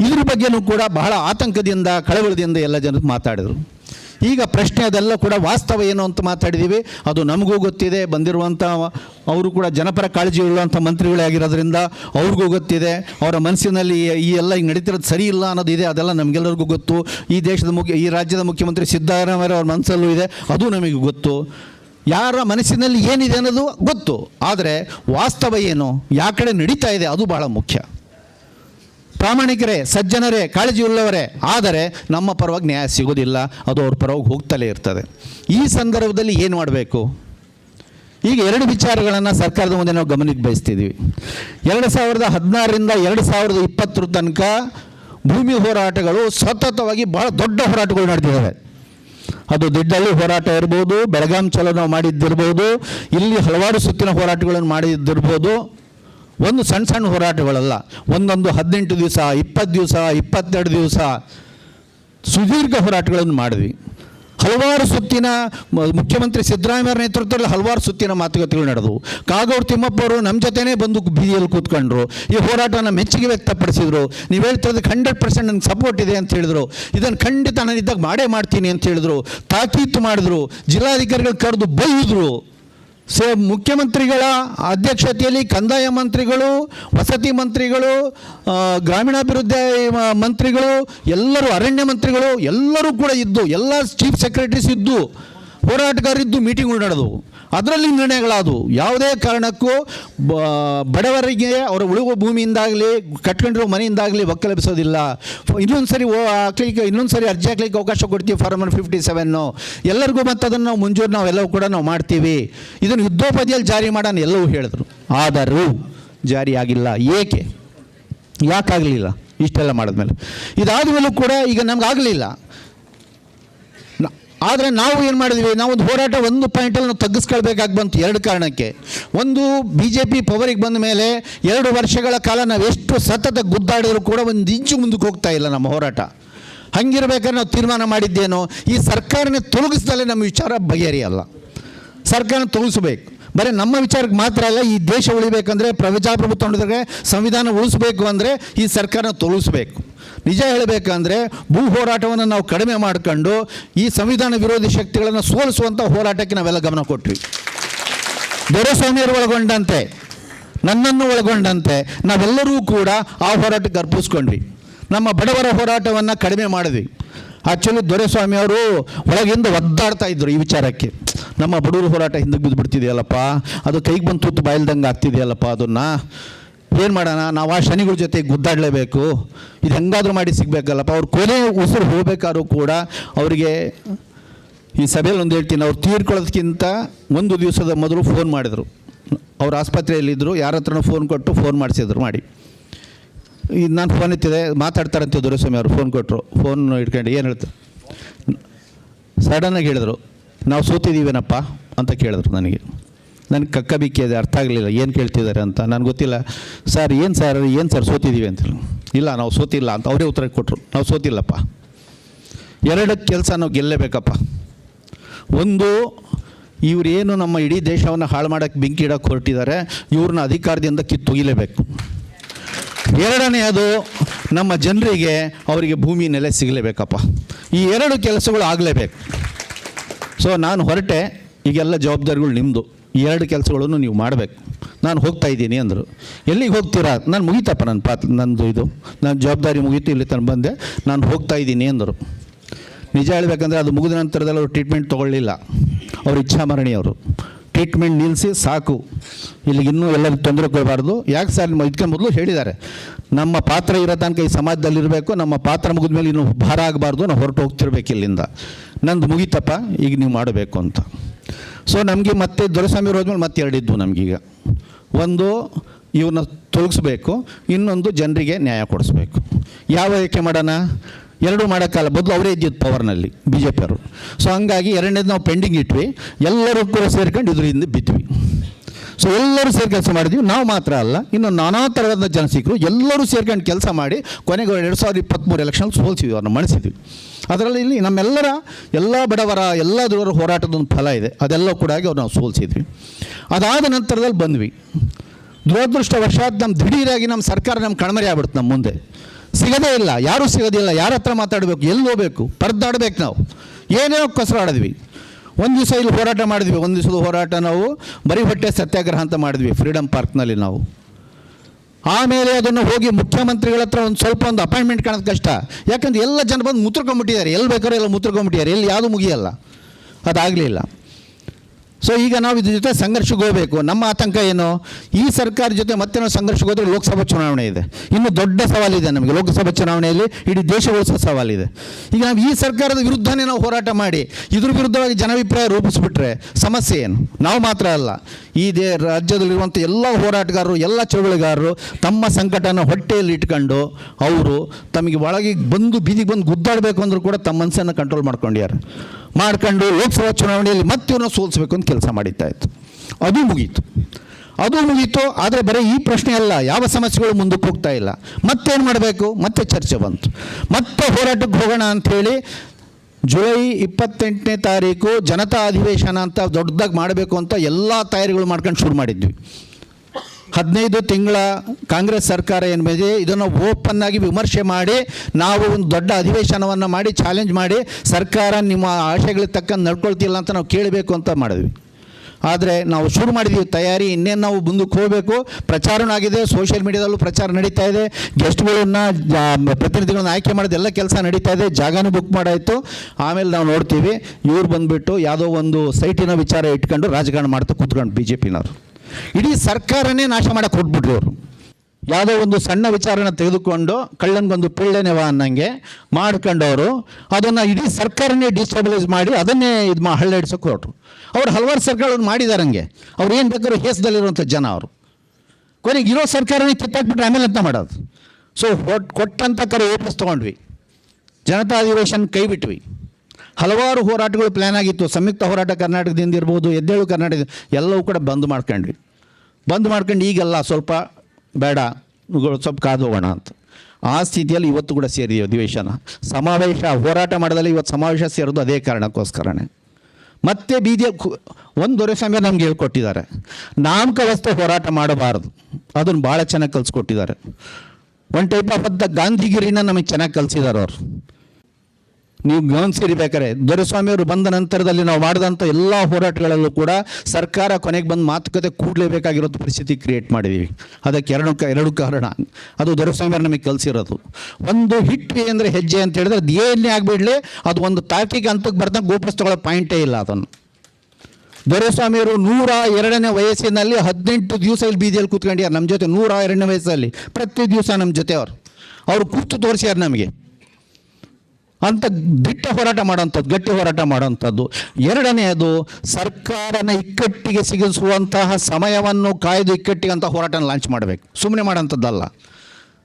ಇದ್ರ ಬಗ್ಗೆನೂ ಕೂಡ ಬಹಳ ಆತಂಕದಿಂದ, ಕಳವಳದಿಂದ ಎಲ್ಲ ಜನರು ಮಾತಾಡಿದರು. ಈಗ ಪ್ರಶ್ನೆ ಅದೆಲ್ಲ ಕೂಡ ವಾಸ್ತವ ಏನು ಅಂತ ಮಾತಾಡಿದ್ದೀವಿ ಅದು ನಮಗೂ ಗೊತ್ತಿದೆ ಬಂದಿರುವಂಥ ಅವರು ಕೂಡ ಜನಪರ ಕಾಳಜಿ ಉಳ್ಳುವಂಥ ಮಂತ್ರಿಗಳೇ ಆಗಿರೋದ್ರಿಂದ ಅವ್ರಿಗೂ ಗೊತ್ತಿದೆ. ಅವರ ಮನಸ್ಸಿನಲ್ಲಿ ಈ ಎಲ್ಲ ಹಿಂಗೆ ನಡೀತಿರೋದು ಸರಿ ಇಲ್ಲ ಅನ್ನೋದಿದೆ, ಅದೆಲ್ಲ ನಮಗೆಲ್ಲರಿಗೂ ಗೊತ್ತು. ಈ ದೇಶದ ಮುಖ್ಯ ಈ ರಾಜ್ಯದ ಮುಖ್ಯಮಂತ್ರಿ ಸಿದ್ದರಾಮಯ್ಯ ಅವ್ರ ಮನಸ್ಸಲ್ಲೂ ಇದೆ, ಅದು ನಮಗೆ ಗೊತ್ತು. ಯಾರ ಮನಸ್ಸಿನಲ್ಲಿ ಏನಿದೆ ಅನ್ನೋದು ಗೊತ್ತು. ಆದರೆ ವಾಸ್ತವ ಏನು? ಯಾವ ಕಡೆ ನಡೀತಾ ಇದೆ, ಅದು ಬಹಳ ಮುಖ್ಯ. ಪ್ರಾಮಾಣಿಕರೇ, ಸಜ್ಜನರೇ ಕಾಳಜಿ ಉಳ್ಳವರೇ ಆದರೆ ನಮ್ಮ ಪರವಾಗಿ ನ್ಯಾಯ ಸಿಗೋದಿಲ್ಲ ಅದು ಅವ್ರ ಪರವಾಗಿ ಹೋಗ್ತಲೇ ಇರ್ತದೆ. ಈ ಸಂದರ್ಭದಲ್ಲಿ ಏನು ಮಾಡಬೇಕು? ಈಗ ಎರಡು ವಿಚಾರಗಳನ್ನು ಸರ್ಕಾರದ ಮುಂದೆ ನಾವು ಗಮನಕ್ಕೆ ಬಯಸ್ತಿದ್ದೀವಿ. ಎರಡು ಸಾವಿರದ ಹದಿನಾರರಿಂದ ಎರಡು ಸಾವಿರದ ಇಪ್ಪತ್ತರ ತನಕ ಭೂಮಿ ಹೋರಾಟಗಳು ಸತತವಾಗಿ ಬಹಳ ದೊಡ್ಡ ಹೋರಾಟಗಳು ನಡೆದಿದ್ದಾವೆ. ಅದು ದಿಡ್ಡಲ್ಲಿ ಹೋರಾಟ ಇರ್ಬೋದು, ಬೆಳಗಾಂ ಚಲೋ ನಾವು ಮಾಡಿದ್ದಿರ್ಬೋದು, ಇಲ್ಲಿ ಹಲವಾರು ಸುತ್ತಿನ ಹೋರಾಟಗಳನ್ನು ಮಾಡಿದ್ದಿರ್ಬೋದು ಒಂದು ಸಣ್ಣ ಸಣ್ಣ ಹೋರಾಟಗಳಲ್ಲ. ಒಂದೊಂದು ಹದಿನೆಂಟು ದಿವಸ, ಇಪ್ಪತ್ತು ದಿವಸ, ಇಪ್ಪತ್ತೆರಡು ದಿವಸ ಸುದೀರ್ಘ ಹೋರಾಟಗಳನ್ನು ಮಾಡಿದ್ವಿ. ಹಲವಾರು ಸುತ್ತಿನ ಮುಖ್ಯಮಂತ್ರಿ ಸಿದ್ದರಾಮಯ್ಯ ನೇತೃತ್ವದಲ್ಲಿ ಹಲವಾರು ಸುತ್ತಿನ ಮಾತುಕತೆಗಳು ನಡೆದವು. ಕಾಗೋಡು ತಿಮ್ಮಪ್ಪ ಅವರು ನಮ್ಮ ಜೊತೆನೇ ಬಂದು ಬೀದಿಯಲ್ಲಿ ಕೂತ್ಕೊಂಡ್ರು. ಈ ಹೋರಾಟನ ಮೆಚ್ಚುಗೆ ವ್ಯಕ್ತಪಡಿಸಿದ್ರು. ನೀವು ಹೇಳ್ತಿರೋದಕ್ಕೆ ಹಂಡ್ರೆಡ್ ಪರ್ಸೆಂಟ್ ನನಗೆ ಸಪೋರ್ಟ್ ಇದೆ ಅಂತ ಹೇಳಿದರು. ಇದನ್ನು ಖಂಡಿತ ನಾನು ಇದ್ದಾಗ ಮಾಡೇ ಮಾಡ್ತೀನಿ ಅಂತ ಹೇಳಿದರು. ತಾಕೀತು ಮಾಡಿದ್ರು. ಜಿಲ್ಲಾಧಿಕಾರಿಗಳು ಕರೆದು ಬೈದ್ರು. ಸೇ ಮುಖ್ಯಮಂತ್ರಿಗಳ ಅಧ್ಯಕ್ಷತೆಯಲ್ಲಿ ಕಂದಾಯ ಮಂತ್ರಿಗಳು, ವಸತಿ ಮಂತ್ರಿಗಳು ಗ್ರಾಮೀಣಾಭಿವೃದ್ಧಿ ಮಂತ್ರಿಗಳು, ಎಲ್ಲರೂ ಅರಣ್ಯ ಮಂತ್ರಿಗಳು ಎಲ್ಲರೂ ಕೂಡ ಇದ್ದು, ಎಲ್ಲ ಚೀಫ್ ಸೆಕ್ರೆಟರೀಸ್ ಇದ್ದು ಹೋರಾಟಗಾರಿದ್ದು ಮೀಟಿಂಗ್ಗಳು ನಡೆದವು. ಅದರಲ್ಲಿ ನಿರ್ಣಯಗಳಾದವು. ಯಾವುದೇ ಕಾರಣಕ್ಕೂ ಬಡವರಿಗೆ ಅವರ ಉಳುವ ಭೂಮಿಯಿಂದಾಗಲಿ ಕಟ್ಕೊಂಡಿರೋ ಮನೆಯಿಂದಾಗಲಿ ಒಕ್ಕಲೆಬ್ಸೋದಿಲ್ಲ ಇನ್ನೊಂದು ಸರಿ ಓ, ಹಾಕ್ಲಿಕ್ಕೆ, ಇನ್ನೊಂದು ಸರಿ ಅರ್ಜಿ ಹಾಕ್ಲಿಕ್ಕೆ ಅವಕಾಶ ಕೊಡ್ತೀವಿ ಫಾರ್ಮರ್ ಫಿಫ್ಟಿ ಸೆವೆನ್ನು. ಎಲ್ಲರಿಗೂ ಮತ್ತು ಅದನ್ನು ನಾವು ಮುಂಜೂರು ನಾವೆಲ್ಲವೂ ಕೂಡ ನಾವು ಮಾಡ್ತೀವಿ. ಇದನ್ನು ಯುದ್ಧೋಪಾದಿಯಲ್ಲಿ ಜಾರಿ ಮಾಡೋಣ ಎಲ್ಲವೂ ಹೇಳಿದ್ರು. ಆದರೂ ಜಾರಿಯಾಗಿಲ್ಲ ಏಕೆ? ಯಾಕಾಗಲಿಲ್ಲ? ಇಷ್ಟೆಲ್ಲ ಮಾಡಿದ್ಮೇಲೆ. ಇದಾದ ಮೇಲೂ ಕೂಡ ಈಗ ನಮಗಾಗಲಿಲ್ಲ. ಆದರೆ ನಾವು ಏನು ಮಾಡಿದ್ವಿ? ನಾವು ಒಂದು ಹೋರಾಟ ಒಂದು ಪಾಯಿಂಟಲ್ಲಿ ನಾವು ತಗ್ಗಿಸ್ಕೊಳ್ಬೇಕಾಗಿ ಬಂತು ಎರಡು ಕಾರಣಕ್ಕೆ. ಒಂದು ಬಿ ಜೆ ಪಿ ಪವರಿಗೆ ಬಂದ ಮೇಲೆ ಎರಡು ವರ್ಷಗಳ ಕಾಲ ನಾವು ಎಷ್ಟು ಸತತ ಗುದ್ದಾಡಿದ್ರು ಕೂಡ ಒಂದು ಇಂಚು ಮುಂದಕ್ಕೆ ಹೋಗ್ತಾ ಇಲ್ಲ ನಮ್ಮ ಹೋರಾಟ. ಹಂಗಿರ್ಬೇಕಾದ್ರೆ ನಾವು ತೀರ್ಮಾನ ಮಾಡಿದ್ದೇನೋ? ಈ ಸರ್ಕಾರನ ತೊಲಗಿಸ್ದಲ್ಲೇ ನಮ್ಮ ವಿಚಾರ ಬಗೆಹರಿಯಲ್ಲ. ಸರ್ಕಾರನ ತೊಲಗಿಸ್ಬೇಕು ಬರೀ ನಮ್ಮ ವಿಚಾರಕ್ಕೆ ಮಾತ್ರ ಅಲ್ಲ, ಈ ದೇಶ ಉಳಿಬೇಕಂದ್ರೆ ಪ್ರಜಾಪ್ರಭುತ್ವ ಸಂವಿಧಾನ ಉಳಿಸ್ಬೇಕು ಅಂದರೆ ಈ ಸರ್ಕಾರನ ತೊಲಗಿಸ್ಬೇಕು ನಿಜ ಹೇಳಬೇಕಂದ್ರೆ ಭೂ ಹೋರಾಟವನ್ನು ನಾವು ಕಡಿಮೆ ಮಾಡ್ಕೊಂಡು ಈ ಸಂವಿಧಾನ ವಿರೋಧಿ ಶಕ್ತಿಗಳನ್ನು ಸೋಲಿಸುವಂಥ ಹೋರಾಟಕ್ಕೆ ನಾವೆಲ್ಲ ಗಮನ ಕೊಟ್ವಿ. ದೊರೆಸ್ವಾಮಿಯರು ಒಳಗೊಂಡಂತೆ, ನನ್ನನ್ನು ಒಳಗೊಂಡಂತೆ ನಾವೆಲ್ಲರೂ ಕೂಡ ಆ ಹೋರಾಟಕ್ಕೆ ಅರ್ಪಿಸ್ಕೊಂಡ್ವಿ. ನಮ್ಮ ಬಡವರ ಹೋರಾಟವನ್ನು ಕಡಿಮೆ ಮಾಡಿದ್ವಿ. ಆ್ಯಕ್ಚುಲಿ ದೊರೆಸ್ವಾಮಿ ಅವರು ಒಳಗಿಂದ ಒದ್ದಾಡ್ತಾ ಇದ್ದರು ಈ ವಿಚಾರಕ್ಕೆ. ನಮ್ಮ ಬಡವರ ಹೋರಾಟ ಹಿಂದಕ್ಕೆ ಬಿದ್ದು ಬಿಡ್ತಿದೆಯಲ್ಲಪ್ಪ ಅದು ಕೈಗೆ ಬಂದು ತೂತು ಬಾಯಿಲ್ದಂಗೆ ಆಗ್ತಿದೆಯಲ್ಲಪ್ಪ ಅದನ್ನು. ಏನು ಮಾಡೋಣ? ನಾವು ಆ ಶನಿಗಳ ಜೊತೆ ಗುದ್ದಾಡಲೇಬೇಕು. ಇದು ಹೆಂಗಾದರೂ ಮಾಡಿ ಸಿಗಬೇಕಲ್ಲಪ್ಪ. ಅವ್ರು ಕೊನೆ ಉಸಿರು ಹೋಗಬೇಕಾದ್ರೂ ಕೂಡ ಅವರಿಗೆ ಈ ಸಭೆಯಲ್ಲಿ ಒಂದು ಹೇಳ್ತೀನಿ, ಅವ್ರು ತೀರ್ಕೊಳ್ಳೋದಕ್ಕಿಂತ ಒಂದು ದಿವಸದ ಮೊದಲು ಫೋನ್ ಮಾಡಿದರು. ಅವ್ರ ಆಸ್ಪತ್ರೆಯಲ್ಲಿದ್ದರು ಯಾರ ಹತ್ರನೂ ಫೋನ್ ಕೊಟ್ಟು ಫೋನ್ ಮಾಡಿಸಿದ್ರು, ಮಾಡಿ. ಇದು ನಾನು ಫೋನ್ ಎತ್ತಿದೆ ಮಾತಾಡ್ತಾರಂತೆ ದೊರೆಸ್ವಾಮಿ ಅವರು ಫೋನ್ ಕೊಟ್ಟರು ಫೋನ್ ಇಟ್ಕೊಂಡು ಏನು ಹೇಳ್ತಾರೆ ಸಡನ್ನಾಗಿ ಹೇಳಿದರು. ನಾವು ಸೋತಿದ್ದೀವೇನಪ್ಪ? ಅಂತ ಕೇಳಿದ್ರು ನನಗೆ. ನನಗೆ ಕಕ್ಕ ಬಿಕ್ಕಿ ಇದೆ ಅರ್ಥ ಆಗಲಿಲ್ಲ, ಏನು ಕೇಳ್ತಿದ್ದಾರೆ ಅಂತ. ನನಗೆ ಗೊತ್ತಿಲ್ಲ, ಸರ್, ಏನು ಸರ್ ಏನು ಸರ್ ಸೋತಿದ್ದೀವಿ ಅಂತ ಇಲ್ಲ, ನಾವು ಸೋತಿಲ್ಲ ಅಂತ. ಅವರೇ ಉತ್ತರ ಕೊಟ್ಟರು ನಾವು ಸೋತಿಲ್ಲಪ್ಪ. ಎರಡು ಕೆಲಸ ನಾವು ಗೆಲ್ಲಬೇಕಪ್ಪ. ಒಂದು, ಇವರೇನು ನಮ್ಮ ಇಡೀ ದೇಶವನ್ನು ಹಾಳು ಮಾಡೋಕ್ಕೆ ಬೆಂಕಿ ಇಡೋಕ್ಕೆ ಹೊರಟಿದ್ದಾರೆ ಇವ್ರನ್ನ ಅಧಿಕಾರದಿಂದ ಕಿತ್ತೊಗಿಲೇಬೇಕು ಎರಡನೆಯದು, ನಮ್ಮ ಜನರಿಗೆ ಅವರಿಗೆ ಭೂಮಿ ನೆಲೆ ಸಿಗಲೇಬೇಕಪ್ಪ. ಈ ಎರಡು ಕೆಲಸಗಳು ಆಗಲೇಬೇಕು. ಸೊ, ನಾನು ಹೊರಟೆ, ಈಗೆಲ್ಲ ಜವಾಬ್ದಾರಿಗಳು ನಿಮ್ಮದು ಎರಡು ಕೆಲಸಗಳನ್ನು ನೀವು ಮಾಡಬೇಕು. ನಾನು ಹೋಗ್ತಾ ಇದ್ದೀನಿ ಅಂದರು. ಎಲ್ಲಿಗೆ ಹೋಗ್ತೀರಾ? ನಾನು ಮುಗೀತಪ್ಪ ನನ್ನ ಪಾತ್ರ ನನ್ನದು ಇದು. ನನ್ನ ಜವಾಬ್ದಾರಿ ಮುಗೀತು, ಇಲ್ಲಿ ತನಕ ಬಂದೆ. ನಾನು ಹೋಗ್ತಾ ಇದ್ದೀನಿ ಅಂದರು. ನಿಜ ಹೇಳಬೇಕಂದ್ರೆ ಅದು ಮುಗಿದ ನಂತರದಲ್ಲಿ ಅವರು ಟ್ರೀಟ್ಮೆಂಟ್ ತೊಗೊಳ್ಳಿಲ್ಲ. ಅವರು ಟ್ರೀಟ್ಮೆಂಟ್ ನಿಲ್ಲಿಸಿ ಸಾಕು. ಇಲ್ಲಿಗೆ ಇನ್ನೂ ಎಲ್ಲರಿಗೂ ತೊಂದರೆ ಕೊಡಬಾರ್ದು. ಯಾಕೆ ಸರ್ ಇದಕ್ಕೆ ಮೊದಲು ಹೇಳಿದ್ದಾರೆ. ನಮ್ಮ ಪಾತ್ರ ಇರೋ ತನಕ ಈ ಸಮಾಜದಲ್ಲಿ ಇರಬೇಕು. ನಮ್ಮ ಪಾತ್ರ ಮುಗಿದ ಮೇಲೆ ಇನ್ನು ಭಾರ ಆಗಬಾರ್ದು ನಾವು ಹೊರಟು ಹೋಗ್ತಿರ್ಬೇಕು ಇಲ್ಲಿಂದ. ನಂದು ಮುಗೀತಪ್ಪ. ಈಗ ನೀವು ಮಾಡಬೇಕು ಅಂತ. ಸೊ ನಮಗೆ ಮತ್ತೆ ದೊರೆಸ್ವಾಮಿ ಹೋದ್ಮೇಲೆ ಮತ್ತೆ ಎರಡಿದ್ದು ನಮಗೀಗ. ಒಂದು ಇವ್ರನ್ನ ತೊಲಗಿಸ್ಬೇಕು, ಇನ್ನೊಂದು ಜನರಿಗೆ ನ್ಯಾಯ ಕೊಡಿಸ್ಬೇಕು. ಯಾವ ಏಕೆ ಮಾಡೋಣ? ಎರಡೂ ಮಾಡೋಕ್ಕಲ್ಲ ಬದಲು ಅವರೇ ಇದ್ದಿದ್ದು ಪವರ್ನಲ್ಲಿ ಬಿ ಜೆ ಪಿಯವರು ಸೊ ಹಂಗಾಗಿ ಎರಡನೇದು ನಾವು ಪೆಂಡಿಂಗ್ ಇಟ್ವಿ. ಎಲ್ಲರೂ ಕೂಡ ಸೇರ್ಕೊಂಡು ಇದರಿಂದ ಬಿದ್ವಿ. ಸೊ ಎಲ್ಲರೂ ಸೇರಿ ಕೆಲಸ ಮಾಡಿದ್ವಿ. ನಾವು ಮಾತ್ರ ಅಲ್ಲ, ಇನ್ನು ನಾನಾ ಥರದ ಜನ ಎಲ್ಲರೂ ಸೇರ್ಕೊಂಡು ಕೆಲಸ ಮಾಡಿ ಕೊನೆಗೆ ಎರಡು ಸಾವಿರದ ಇಪ್ಪತ್ತ್ಮೂರು ಎಲೆಕ್ಷನ್ ಸೋಲ್ಸಿದ್ವಿ, ಅವ್ರನ್ನ ಮಣಿಸಿದ್ವಿ. ಅದರಲ್ಲಿ ಇಲ್ಲಿ ನಮ್ಮೆಲ್ಲರ ಎಲ್ಲ ಬಡವರ, ಎಲ್ಲ ದೂರ ಹೋರಾಟದ ಒಂದು ಫಲ ಇದೆ. ಅದೆಲ್ಲ ಕೂಡ ಆಗಿ ಅವ್ರು ನಾವು ಸೋಲಿಸಿದ್ವಿ. ಅದಾದ ನಂತರದಲ್ಲಿ ಬಂದ್ವಿ. ದುರದೃಷ್ಟವಶಾತ್ ನಮ್ಮ ದಿಢೀರಾಗಿ ನಮ್ಮ ಸರ್ಕಾರ ನಮ್ಮ ಕಣ್ಮರೆ ಆಗ್ಬಿಡ್ತು ನಮ್ಮ ಮುಂದೆ. ಸಿಗದೇ ಇಲ್ಲ. ಯಾರೂ ಸಿಗೋದಿಲ್ಲ ಯಾರ ಹತ್ರ ಮಾತಾಡಬೇಕು? ಎಲ್ಲಿ ಹೋಗಬೇಕು? ಪರದಾಡಬೇಕು ನಾವು. ಏನೇ ಕಸರಾಡಿದ್ವಿ ಒಂದು ದಿವಸ ಇಲ್ಲಿ ಹೋರಾಟ ಮಾಡಿದ್ವಿ. ಒಂದು ದಿವಸದ ಹೋರಾಟ ನಾವು ಬರೀ ಹೊಟ್ಟೆ ಸತ್ಯಾಗ್ರಹ ಅಂತ ಮಾಡಿದ್ವಿ. ಫ್ರೀಡಮ್ ಪಾರ್ಕ್ನಲ್ಲಿ ನಾವು. ಆಮೇಲೆ ಅದನ್ನು ಹೋಗಿ ಮುಖ್ಯಮಂತ್ರಿಗಳ ಹತ್ರ ಒಂದು ಸ್ವಲ್ಪ ಒಂದು ಅಪಾಯಿಂಟ್ಮೆಂಟ್ ಕಾಣೋದು ಕಷ್ಟ. ಯಾಕಂದ್ರೆ ಎಲ್ಲ ಜನ ಬಂದು ಮುತ್ರಕೊಂಬಿಟ್ಟಿದ್ದಾರೆ ಎಲ್ಲಿ ಬೇಕಾದ್ರೂ ಎಲ್ಲ ಮುತ್ರಕೊಂಬಿಟ್ಟಿದ್ದಾರೆ ಎಲ್ಲಿ ಯಾವುದು ಮುಗಿಯಲ್ಲ. ಅದಾಗಲಿಲ್ಲ. ಸೊ ಈಗ ನಾವು ಇದ್ರ ಜೊತೆ ಸಂಘರ್ಷಕ್ಕೆ ಹೋಗಬೇಕು. ನಮ್ಮ ಆತಂಕ ಏನು? ಈ ಸರ್ಕಾರ ಜೊತೆ ಮತ್ತೆ ನಾವು ಸಂಘರ್ಷಕ್ಕೆ ಹೋದರೆ ಲೋಕಸಭಾ ಚುನಾವಣೆ ಇದೆ. ಇನ್ನು ದೊಡ್ಡ ಸವಾಲಿದೆ ನಮಗೆ. ಲೋಕಸಭಾ ಚುನಾವಣೆಯಲ್ಲಿ ಇಡೀ ದೇಶ ಉಳಿಸೋ ಸವಾಲಿದೆ ಈಗ ನಾವು ಈ ಸರ್ಕಾರದ ವಿರುದ್ಧನೇ ನಾವು ಹೋರಾಟ ಮಾಡಿ, ಇದ್ರ ವಿರುದ್ಧವಾಗಿ ಜನಾಭಿಪ್ರಾಯ ರೂಪಿಸಿಬಿಟ್ರೆ ಸಮಸ್ಯೆ ಏನು? ನಾವು ಮಾತ್ರ ಅಲ್ಲ. ಈ ದೇ ರಾಜ್ಯದಲ್ಲಿರುವಂಥ ಎಲ್ಲ ಹೋರಾಟಗಾರರು, ಎಲ್ಲ ಚಳುವಳಿಗಾರರು ತಮ್ಮ ಸಂಕಟನ ಹೊಟ್ಟೆಯಲ್ಲಿ ಇಟ್ಕೊಂಡು ಅವರು ತಮಗೆ ಒಳಗೆ ಬಂದು ಬೀದಿಗೆ ಬಂದು ಗುದ್ದಾಡಬೇಕು ಅಂದರೂ ಕೂಡ ತಮ್ಮ ಮನಸ್ಸನ್ನು ಕಂಟ್ರೋಲ್ ಮಾಡ್ಕೊಂಡಿದ್ದಾರೆ. ಮಾಡ್ಕೊಂಡು ಲೋಕಸಭಾ ಚುನಾವಣೆಯಲ್ಲಿ ಮತ್ತೆ ಇವ್ರನ್ನ ಸೋಲಿಸ್ಬೇಕು ಅಂತ ಕೆಲಸ ಮಾಡಿತಾ ಇತ್ತು ಅದು ಮುಗೀತು. ಅದು ಮುಗೀತು, ಆದರೆ ಬರೀ ಈ ಪ್ರಶ್ನೆ ಅಲ್ಲ, ಯಾವ ಸಮಸ್ಯೆಗಳು ಮುಂದಕ್ಕೆ ಹೋಗ್ತಾ ಇಲ್ಲ. ಮತ್ತೇನು ಮಾಡಬೇಕು? ಮತ್ತೆ ಚರ್ಚೆ ಬಂತು. ಮತ್ತೆ ಹೋರಾಟಕ್ಕೆ ಹೋಗೋಣ ಅಂಥೇಳಿ ಜುಲೈ ಇಪ್ಪತ್ತೆಂಟನೇ ತಾರೀಕು ಜನತಾ ಅಧಿವೇಶನ ಅಂತ ದೊಡ್ಡದಾಗಿ ಮಾಡಬೇಕು ಅಂತ ಎಲ್ಲ ತಯಾರಿಗಳು ಮಾಡ್ಕೊಂಡು ಶುರು ಮಾಡಿದ್ವಿ. ಹದಿನೈದು ತಿಂಗಳ ಕಾಂಗ್ರೆಸ್ ಸರ್ಕಾರ ಏನು ಮೇಲೆ ಇದನ್ನು ಓಪನ್ ಆಗಿ ವಿಮರ್ಶೆ ಮಾಡಿ, ನಾವು ಒಂದು ದೊಡ್ಡ ಅಧಿವೇಶನವನ್ನು ಮಾಡಿ ಚಾಲೆಂಜ್ ಮಾಡಿ, ಸರ್ಕಾರ ನಿಮ್ಮ ಆಶೆಗಳಿಗೆ ತಕ್ಕಂಗೆ ನಡ್ಕೊಳ್ತಿಲ್ಲ ಅಂತ ನಾವು ಕೇಳಬೇಕು ಅಂತ ಮಾಡಿದ್ವಿ. ಆದರೆ ನಾವು ಶುರು ಮಾಡಿದ್ದೀವಿ ತಯಾರಿ, ಇನ್ನೇನು ನಾವು ಮುಂದಕ್ಕೆ ಹೋಗಬೇಕು? ಪ್ರಚಾರನೂ ಆಗಿದೆ ಸೋಷಿಯಲ್ ಮೀಡಿಯಾದಲ್ಲೂ ಪ್ರಚಾರ ನಡೀತಾ ಇದೆ. ಗೆಸ್ಟ್ಗಳನ್ನು ಪ್ರತಿನಿಧಿಗಳನ್ನ ಆಯ್ಕೆ ಮಾಡೋದು ಎಲ್ಲ ಕೆಲಸ ನಡೀತಾ ಇದೆ. ಜಾಗನೂ ಬುಕ್ ಮಾಡಾಯಿತು. ಆಮೇಲೆ ನಾವು ನೋಡ್ತೀವಿ, ಇವ್ರು ಬಂದುಬಿಟ್ಟು ಯಾವುದೋ ಒಂದು ಸೈಟಿನ ವಿಚಾರ ಇಟ್ಕೊಂಡು ರಾಜಕಾರಣ ಮಾಡ್ತಾ ಕೂತ್ಕೊಂಡು ಬಿ ಜೆ ಪಿನವರು ಇಡೀ ಸರ್ಕಾರನೇ ನಾಶ ಮಾಡಕ್ಕೆ ಹೊರಟ್ಬಿಟ್ರು ಅವರು ಯಾವುದೋ ಒಂದು ಸಣ್ಣ ವಿಚಾರನ ತೆಗೆದುಕೊಂಡು ಕಳ್ಳನಿಗೊಂದು ಪಿಳ್ಳೆನೆವ ಅನ್ನಂಗೆ ಮಾಡ್ಕೊಂಡವರು, ಅದನ್ನು ಇಡೀ ಸರ್ಕಾರನೇ ಡಿಸ್ಟಬಿಲೈಸ್ ಮಾಡಿ ಅದನ್ನೇ ಇದು ಮಾ ಹಳ್ಳಿಡ್ಸೋಕೆ ಹೊರಟರು ಅವ್ರು ಹಲವಾರು ಸರ್ಕಾರವನ್ನು ಮಾಡಿದಾರಂಗೆ ಅವ್ರು ಏನು ಬೇಕಾದ್ರೂ ಹೇಸದಲ್ಲಿರುವಂಥ ಜನ ಅವರು. ಕೊನೆಗೆ ಇರೋ ಸರ್ಕಾರನೇ ಕಿತ್ತಾಕ್ಬಿಟ್ರೆ ಆಮೇಲೆ ಅಂತ ಮಾಡೋದು? ಸೊ ಕೊಟ್ಟಂಥ ಕರೆ ವಾಪಸ್ ತೊಗೊಂಡ್ವಿ. ಜನತಾ ಅಧಿವೇಶನ ಕೈ ಬಿಟ್ವಿ ಹಲವಾರು ಹೋರಾಟಗಳು ಪ್ಲ್ಯಾನ್ ಆಗಿತ್ತು. ಸಂಯುಕ್ತ ಹೋರಾಟ ಕರ್ನಾಟಕದಿಂದ ಇರ್ಬೋದು, ಎದ್ದೇಳು ಕರ್ನಾಟಕ, ಎಲ್ಲವೂ ಕೂಡ ಬಂದ್ ಮಾಡ್ಕೊಂಡ್ವಿ. ಬಂದ್ ಮಾಡ್ಕೊಂಡು ಈಗೆಲ್ಲ ಸ್ವಲ್ಪ ಬೇಡ ಸ್ವಲ್ಪ ಕಾದು ಹೋಗೋಣ ಅಂತ. ಆ ಸ್ಥಿತಿಯಲ್ಲಿ ಇವತ್ತು ಕೂಡ ಸೇರಿದೆ ಅಧಿವೇಶನ. ಸಮಾವೇಶ, ಹೋರಾಟ ಮಾಡೋದಲ್ಲಿ ಇವತ್ತು ಸಮಾವೇಶ ಸೇರೋದು ಅದೇ ಕಾರಣಕ್ಕೋಸ್ಕರನೇ. ಮತ್ತೆ ಬೀದಿಯ ಒಂದು ದೊರೆಸ್ವಾಮಿ ನಮ್ಗೆ ಹೇಳ್ಕೊಟ್ಟಿದ್ದಾರೆ. ನಾಮಕವಸ್ತು ಹೋರಾಟ ಮಾಡಬಾರದು. ಅದನ್ನು ಭಾಳ ಚೆನ್ನಾಗಿ ಕಲಿಸ್ಕೊಟ್ಟಿದ್ದಾರೆ. ಒನ್ ಟೈಪ್ ಆಫ್ ದ ಗಾಂಧಿಗಿರಿನ ನಮಗೆ ಚೆನ್ನಾಗಿ ಕಲಿಸಿದ್ದಾರೆ ಅವರು. ನೀವು ಗಮನಿಸಿರ್ಬೇಕಾರೆ ದೊರೆಸ್ವಾಮಿಯವರು ಬಂದ ನಂತರದಲ್ಲಿ ನಾವು ಮಾಡಿದಂಥ ಎಲ್ಲ ಹೋರಾಟಗಳಲ್ಲೂ ಕೂಡ ಸರ್ಕಾರ ಕೊನೆಗೆ ಬಂದು ಮಾತುಕತೆ ಕೂಡಲೇಬೇಕಾಗಿರೋ ಪರಿಸ್ಥಿತಿ ಕ್ರಿಯೇಟ್ ಮಾಡಿದ್ದೀವಿ ಅದಕ್ಕೆ ಎರಡು ಎರಡು ಕಾರಣ. ಅದು ದೊರೆಸ್ವಾಮಿಯವರು ನಮಗೆ ಕಲಿಸಿರೋದು ಒಂದು ಹಿಟ್ಟು ಅಂದರೆ ಹೆಜ್ಜೆ ಅಂತ ಹೇಳಿದ್ರೆ ಅದು ಏನೇ ಆಗಿಬಿಡಲಿ, ಅದು ಒಂದು ತಾರ್ಕಿಕ ಹಂತಕ್ಕೆ ಬರ್ತಾ ಗೋಪಸ್ ತಗೊಳ್ಳೋ ಪಾಯಿಂಟೇ ಇಲ್ಲ ಅದನ್ನು. ದೊರೆಸ್ವಾಮಿಯವರು ನೂರ ಎರಡನೇ ವಯಸ್ಸಿನಲ್ಲಿ ಹದಿನೆಂಟು ದಿವಸ ಇಲ್ಲಿ ಬೀದಿಯಲ್ಲಿ ಕೂತ್ಕೊಂಡಿದ್ದಾರೆ ನಮ್ಮ ಜೊತೆ ನೂರ ಎರಡನೇ ವಯಸ್ಸಲ್ಲಿ. ಪ್ರತಿ ದಿವಸ ನಮ್ಮ ಜೊತೆ ಅವರು. ಅವರು ಕೂತು ತೋರಿಸ್ಯಾರ ನಮಗೆ. ಅಂತ ದಿಟ್ಟ ಹೋರಾಟ ಮಾಡುವಂಥದ್ದು, ಗಟ್ಟಿ ಹೋರಾಟ ಮಾಡೋಂಥದ್ದು ಎರಡನೆಯದು, ಸರ್ಕಾರನ ಇಕ್ಕಟ್ಟಿಗೆ ಸಿಗಿಸುವಂತಹ ಸಮಯವನ್ನು ಕಾಯ್ದು ಇಕ್ಕಟ್ಟಿಗೆ ಅಂತ ಹೋರಾಟ ಲಾಂಚ್ ಮಾಡಬೇಕು. ಸುಮ್ಮನೆ ಮಾಡೋಂಥದ್ದಲ್ಲ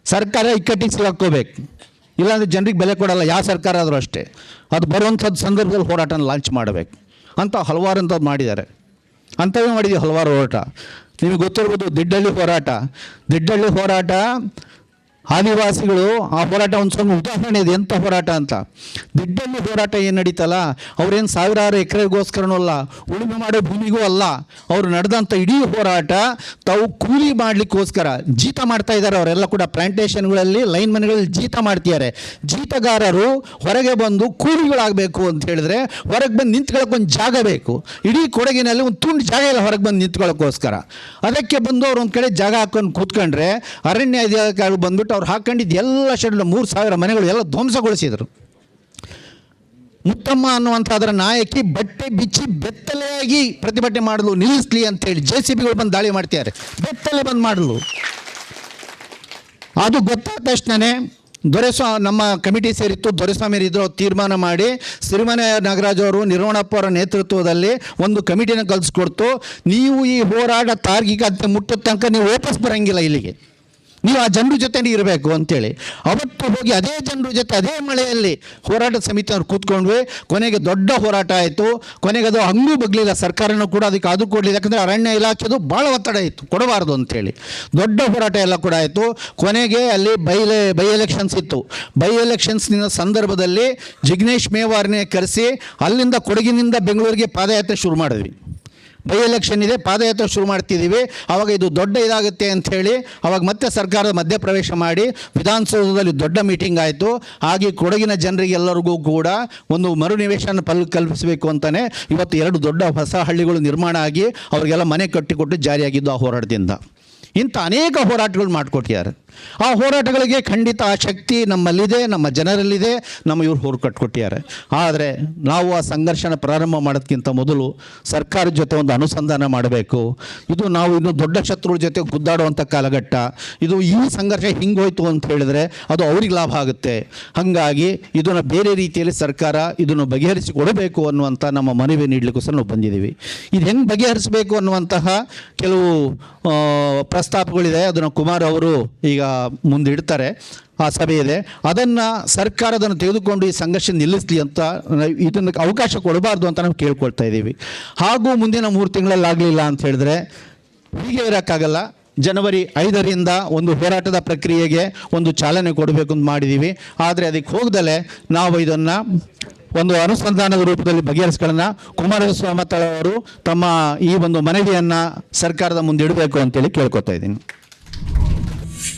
ಸರ್ಕಾರ ಇಕ್ಕಟ್ಟಿಗೆ ಸಿಗಾಕೋಬೇಕು ಇಲ್ಲಾಂದರೆ ಜನರಿಗೆ ಬೆಲೆ ಕೊಡಲ್ಲ, ಯಾವ ಸರ್ಕಾರ ಆದರೂ ಅಷ್ಟೇ. ಅದು ಬರುವಂಥದ್ದು ಸಂದರ್ಭದಲ್ಲಿ ಹೋರಾಟನ ಲಾಂಚ್ ಮಾಡಬೇಕು. ಅಂತ ಹಲವಾರು ಅಂಥದ್ದು ಮಾಡಿದ್ದಾರೆ. ಅಂಥವೇ ಮಾಡಿದ್ದೀವಿ ಹಲವಾರು ಹೋರಾಟ. ನಿಮಗೆ ಗೊತ್ತಿರ್ಬೋದು ದಿಡ್ಡಳ್ಳಿ ಹೋರಾಟ. ದಿಡ್ಡಳ್ಳಿ ಹೋರಾಟ ಆದಿವಾಸಿಗಳು ಆ ಹೋರಾಟ ಒಂದು ಸ್ವಲ್ಪ ಉದಾಹರಣೆ ಇದೆ. ಎಂಥ ಹೋರಾಟ ಅಂತ? ದಿಡ್ಡಲ್ಲಿ ಹೋರಾಟ ಏನು ನಡೀತಲ್ಲ? ಅವ್ರೇನು ಸಾವಿರಾರು ಎಕರೆಗೋಸ್ಕರನೂ ಅಲ್ಲ ಉಳುಮೆ ಮಾಡೋ ಭೂಮಿಗೂ ಅಲ್ಲ. ಅವರು ನಡೆದಂಥ ಇಡೀ ಹೋರಾಟ ತಾವು ಕೂಲಿ ಮಾಡಲಿಕ್ಕೋಸ್ಕರ ಜೀತ ಮಾಡ್ತಾ ಇದ್ದಾರೆ. ಅವರೆಲ್ಲ ಕೂಡ ಪ್ಲಾಂಟೇಷನ್ಗಳಲ್ಲಿ, ಲೈನ್ ಮನೆಗಳಲ್ಲಿ ಜೀತ ಮಾಡ್ತಿದ್ದಾರೆ. ಜೀತಗಾರರು ಹೊರಗೆ ಬಂದು ಕೂಲಿಗಳಾಗಬೇಕು ಅಂತ ಹೇಳಿದ್ರೆ ಹೊರಗೆ ಬಂದು ನಿಂತ್ಕೊಳ್ಳೋಕೆ ಒಂದು ಜಾಗ ಬೇಕು. ಇಡೀ ಕೊಡಗಿನಲ್ಲಿ ಒಂದು ತುಂಡು ಜಾಗ ಇಲ್ಲ ಹೊರಗೆ ಬಂದು ನಿಂತ್ಕೊಳ್ಳೋಕ್ಕೋಸ್ಕರ ಅದಕ್ಕೆ ಬಂದು ಅವ್ರು ಒಂದು ಕಡೆ ಜಾಗ ಹಾಕೊಂಡು ಕೂತ್ಕೊಂಡ್ರೆ ಅರಣ್ಯ ಅಧಿಕಾರಿಗಳು ಬಂದ್ಬಿಟ್ಟು ಅವ್ರು ಹಾಕೊಂಡಿದ್ದು ಎಲ್ಲ ಶೆಡ್ಲು ಮೂರು ಸಾವಿರ ಮನೆಗಳು ಎಲ್ಲ ಧ್ವಂಸಗೊಳಿಸಿದರು. ಮುತ್ತಮ್ಮ ಅನ್ನುವಂಥ ಅದರ ನಾಯಕಿ ಬಟ್ಟೆ ಬಿಚ್ಚಿ ಬೆತ್ತಲೆಯಾಗಿ ಪ್ರತಿಭಟನೆ ಮಾಡಲು ನಿಲ್ಲಿಸ್ಲಿ ಅಂತೇಳಿ ಜೆ ಸಿ ಬಿಗಳು ಬಂದು ದಾಳಿ ಮಾಡ್ತಿದ್ದಾರೆ. ಬೆತ್ತಲೆ ಬಂದು ಮಾಡಲು. ಅದು ಗೊತ್ತಾದ ತಕ್ಷಣನೇ ದೊರೆಸ್ವಾ ನಮ್ಮ ಕಮಿಟಿ ಸೇರಿತ್ತು. ದೊರೆಸ್ವಾಮಿ ಇದ್ರು ತೀರ್ಮಾನ ಮಾಡಿ ಸಿರಿಮನೆ ನಾಗರಾಜ್ ಅವರು, ನಿರ್ವಣಪ್ಪ ಅವರ ನೇತೃತ್ವದಲ್ಲಿ ಒಂದು ಕಮಿಟಿನ ಕಲಿಸ್ಕೊಡ್ತು. ನೀವು ಈ ಹೋರಾಟ ತಾರ್ಕಿಕ ಅಂತ ಮುಟ್ಟೋ ತನಕ ನೀವು ವಾಪಸ್ ಬರಂಗಿಲ್ಲ ಇಲ್ಲಿಗೆ. ನೀವು ಆ ಜನರ ಜೊತೆ ಇರಬೇಕು ಅಂತೇಳಿ. ಅವತ್ತು ಹೋಗಿ ಅದೇ ಜನರ ಜೊತೆ ಅದೇ ಮಳೆಯಲ್ಲಿ ಹೋರಾಟ ಸಮಿತಿ ಅವ್ರು ಕೂತ್ಕೊಂಡ್ವಿ. ಕೊನೆಗೆ ದೊಡ್ಡ ಹೋರಾಟ ಆಯಿತು. ಕೊನೆಗೆ ಅದು ಹಂಗೂ ಬಗ್ಲಿಲ್ಲ. ಸರ್ಕಾರನೂ ಕೂಡ ಅದಕ್ಕೆ ಅದು ಕೊಡಲಿಲ್ಲ. ಯಾಕಂದರೆ ಅರಣ್ಯ ಇಲಾಖೆದು ಭಾಳ ಒತ್ತಡ ಇತ್ತು. ಕೊಡಬಾರ್ದು ಅಂತೇಳಿ. ದೊಡ್ಡ ಹೋರಾಟ ಎಲ್ಲ ಕೂಡ ಆಯಿತು. ಕೊನೆಗೆ ಅಲ್ಲಿ ಬೈ ಬೈ ಎಲೆಕ್ಷನ್ಸ್ ಇತ್ತು. ಬೈ ಎಲೆಕ್ಷನ್ಸ್ನ ಸಂದರ್ಭದಲ್ಲಿ ಜಿಗ್ನೇಶ್ ಮೇವಾರ್ನೇ ಕರೆಸಿ ಅಲ್ಲಿಂದ ಕೊಡಗಿನಿಂದ ಬೆಂಗಳೂರಿಗೆ ಪಾದಯಾತ್ರೆ ಶುರು ಮಾಡಿದ್ವಿ. ಬೈ ಎಲೆಕ್ಷನ್ ಇದೆ, ಪಾದಯಾತ್ರೆ ಶುರು ಮಾಡ್ತಿದ್ದೀವಿ. ಆವಾಗ ಇದು ದೊಡ್ಡ ಇದಾಗುತ್ತೆ ಹೇಳಿ, ಅವಾಗ ಮತ್ತೆ ಸರ್ಕಾರದ ಮಧ್ಯಪ್ರವೇಶ ಮಾಡಿ ವಿಧಾನಸೌಧದಲ್ಲಿ ದೊಡ್ಡ ಮೀಟಿಂಗ್ ಆಯಿತು. ಹಾಗೆ ಕೊಡಗಿನ ಜನರಿಗೆಲ್ಲರಿಗೂ ಕೂಡ ಒಂದು ಮರು ನಿವೇಶನ ಪಲ್, ಕಲ್ಪಿಸಬೇಕು ಅಂತಲೇ ಇವತ್ತು ಎರಡು ದೊಡ್ಡ ಹೊಸ ಹಳ್ಳಿಗಳು ನಿರ್ಮಾಣ ಆಗಿ ಅವರಿಗೆಲ್ಲ ಮನೆ ಕಟ್ಟಿಕೊಟ್ಟು ಜಾರಿಯಾಗಿದ್ದು ಆ ಹೋರಾಟದಿಂದ. ಇಂಥ ಅನೇಕ ಹೋರಾಟಗಳು ಮಾಡಿಕೊಟ್ಟಿದ್ದಾರೆ. ಆ ಹೋರಾಟಗಳಿಗೆ ಖಂಡಿತ ಆ ಶಕ್ತಿ ನಮ್ಮಲ್ಲಿದೆ, ನಮ್ಮ ಜನರಲ್ಲಿದೆ, ನಮ್ಮ ಇವ್ರು ಹೋರು ಕಟ್ಕೊಟ್ಟಿದ್ದಾರೆ ಆದರೆ ನಾವು ಆ ಸಂಘರ್ಷನ ಪ್ರಾರಂಭ ಮಾಡೋದಕ್ಕಿಂತ ಮೊದಲು ಸರ್ಕಾರದ ಜೊತೆ ಒಂದು ಅನುಸಂಧಾನ ಮಾಡಬೇಕು. ಇದು ನಾವು ಇನ್ನು ದೊಡ್ಡ ಶತ್ರುಗಳ ಜೊತೆ ಗುದ್ದಾಡುವಂಥ ಕಾಲಘಟ್ಟ. ಇದು ಈ ಸಂಘರ್ಷ ಹಿಂಗೋಯ್ತು ಅಂತ ಹೇಳಿದ್ರೆ ಅದು ಅವ್ರಿಗೆ ಲಾಭ ಆಗುತ್ತೆ. ಹಾಗಾಗಿ ಇದನ್ನು ಬೇರೆ ರೀತಿಯಲ್ಲಿ ಸರ್ಕಾರ ಇದನ್ನು ಬಗೆಹರಿಸಿಕೊಡಬೇಕು ಅನ್ನುವಂಥ ನಮ್ಮ ಮನವಿ ನೀಡಲಿಕ್ಕೋಸ್ಕರ ನಾವು ಬಂದಿದ್ದೀವಿ. ಇದು ಹೆಂಗೆ ಬಗೆಹರಿಸಬೇಕು ಅನ್ನುವಂತಹ ಕೆಲವು ಪ್ರಸ್ತಾಪಗಳಿದೆ. ಅದನ್ನು ಕುಮಾರ್ ಅವರು ಈಗ ಮುಂದಿಡ್ತಾರೆ ಆ ಸಭೆ ಇದೆ ಅದನ್ನು ಸರ್ಕಾರ ಅದನ್ನು ತೆಗೆದುಕೊಂಡು ಈ ಸಂಘರ್ಷ ನಿಲ್ಲಿಸಲಿ ಅಂತ ಇದನ್ನು ಅವಕಾಶ ಕೊಡಬಾರ್ದು ಅಂತ ನಾವು ಕೇಳ್ಕೊಳ್ತಾ ಇದ್ದೀವಿ. ಹಾಗೂ ಮುಂದಿನ ಮೂರು ತಿಂಗಳಲ್ಲಿ ಆಗಲಿಲ್ಲ ಅಂತ ಹೇಳಿದ್ರೆ ಹೀಗೆ ಇರೋಕ್ಕಾಗಲ್ಲ. ಜನವರಿ ಐದರಿಂದ ಒಂದು ಹೋರಾಟದ ಪ್ರಕ್ರಿಯೆಗೆ ಒಂದು ಚಾಲನೆ ಕೊಡಬೇಕು ಅಂತ ಮಾಡಿದ್ದೀವಿ. ಆದರೆ ಅದಕ್ಕೆ ಹೋಗದಲ್ಲೇ ನಾವು ಇದನ್ನು ಒಂದು ಅನುಸಂಧಾನದ ರೂಪದಲ್ಲಿ ಬಗೆಹರಿಸ್ಕೊಳ್ಳೋಣ. ಕುಮಾರಸ್ವಾಮಿ ಅವರು ತಮ್ಮ ಈ ಒಂದು ಮನವಿಯನ್ನು ಸರ್ಕಾರದ ಮುಂದೆ ಇಡಬೇಕು ಅಂತೇಳಿ ಕೇಳ್ಕೊತಾ ಇದ್ದೀನಿ.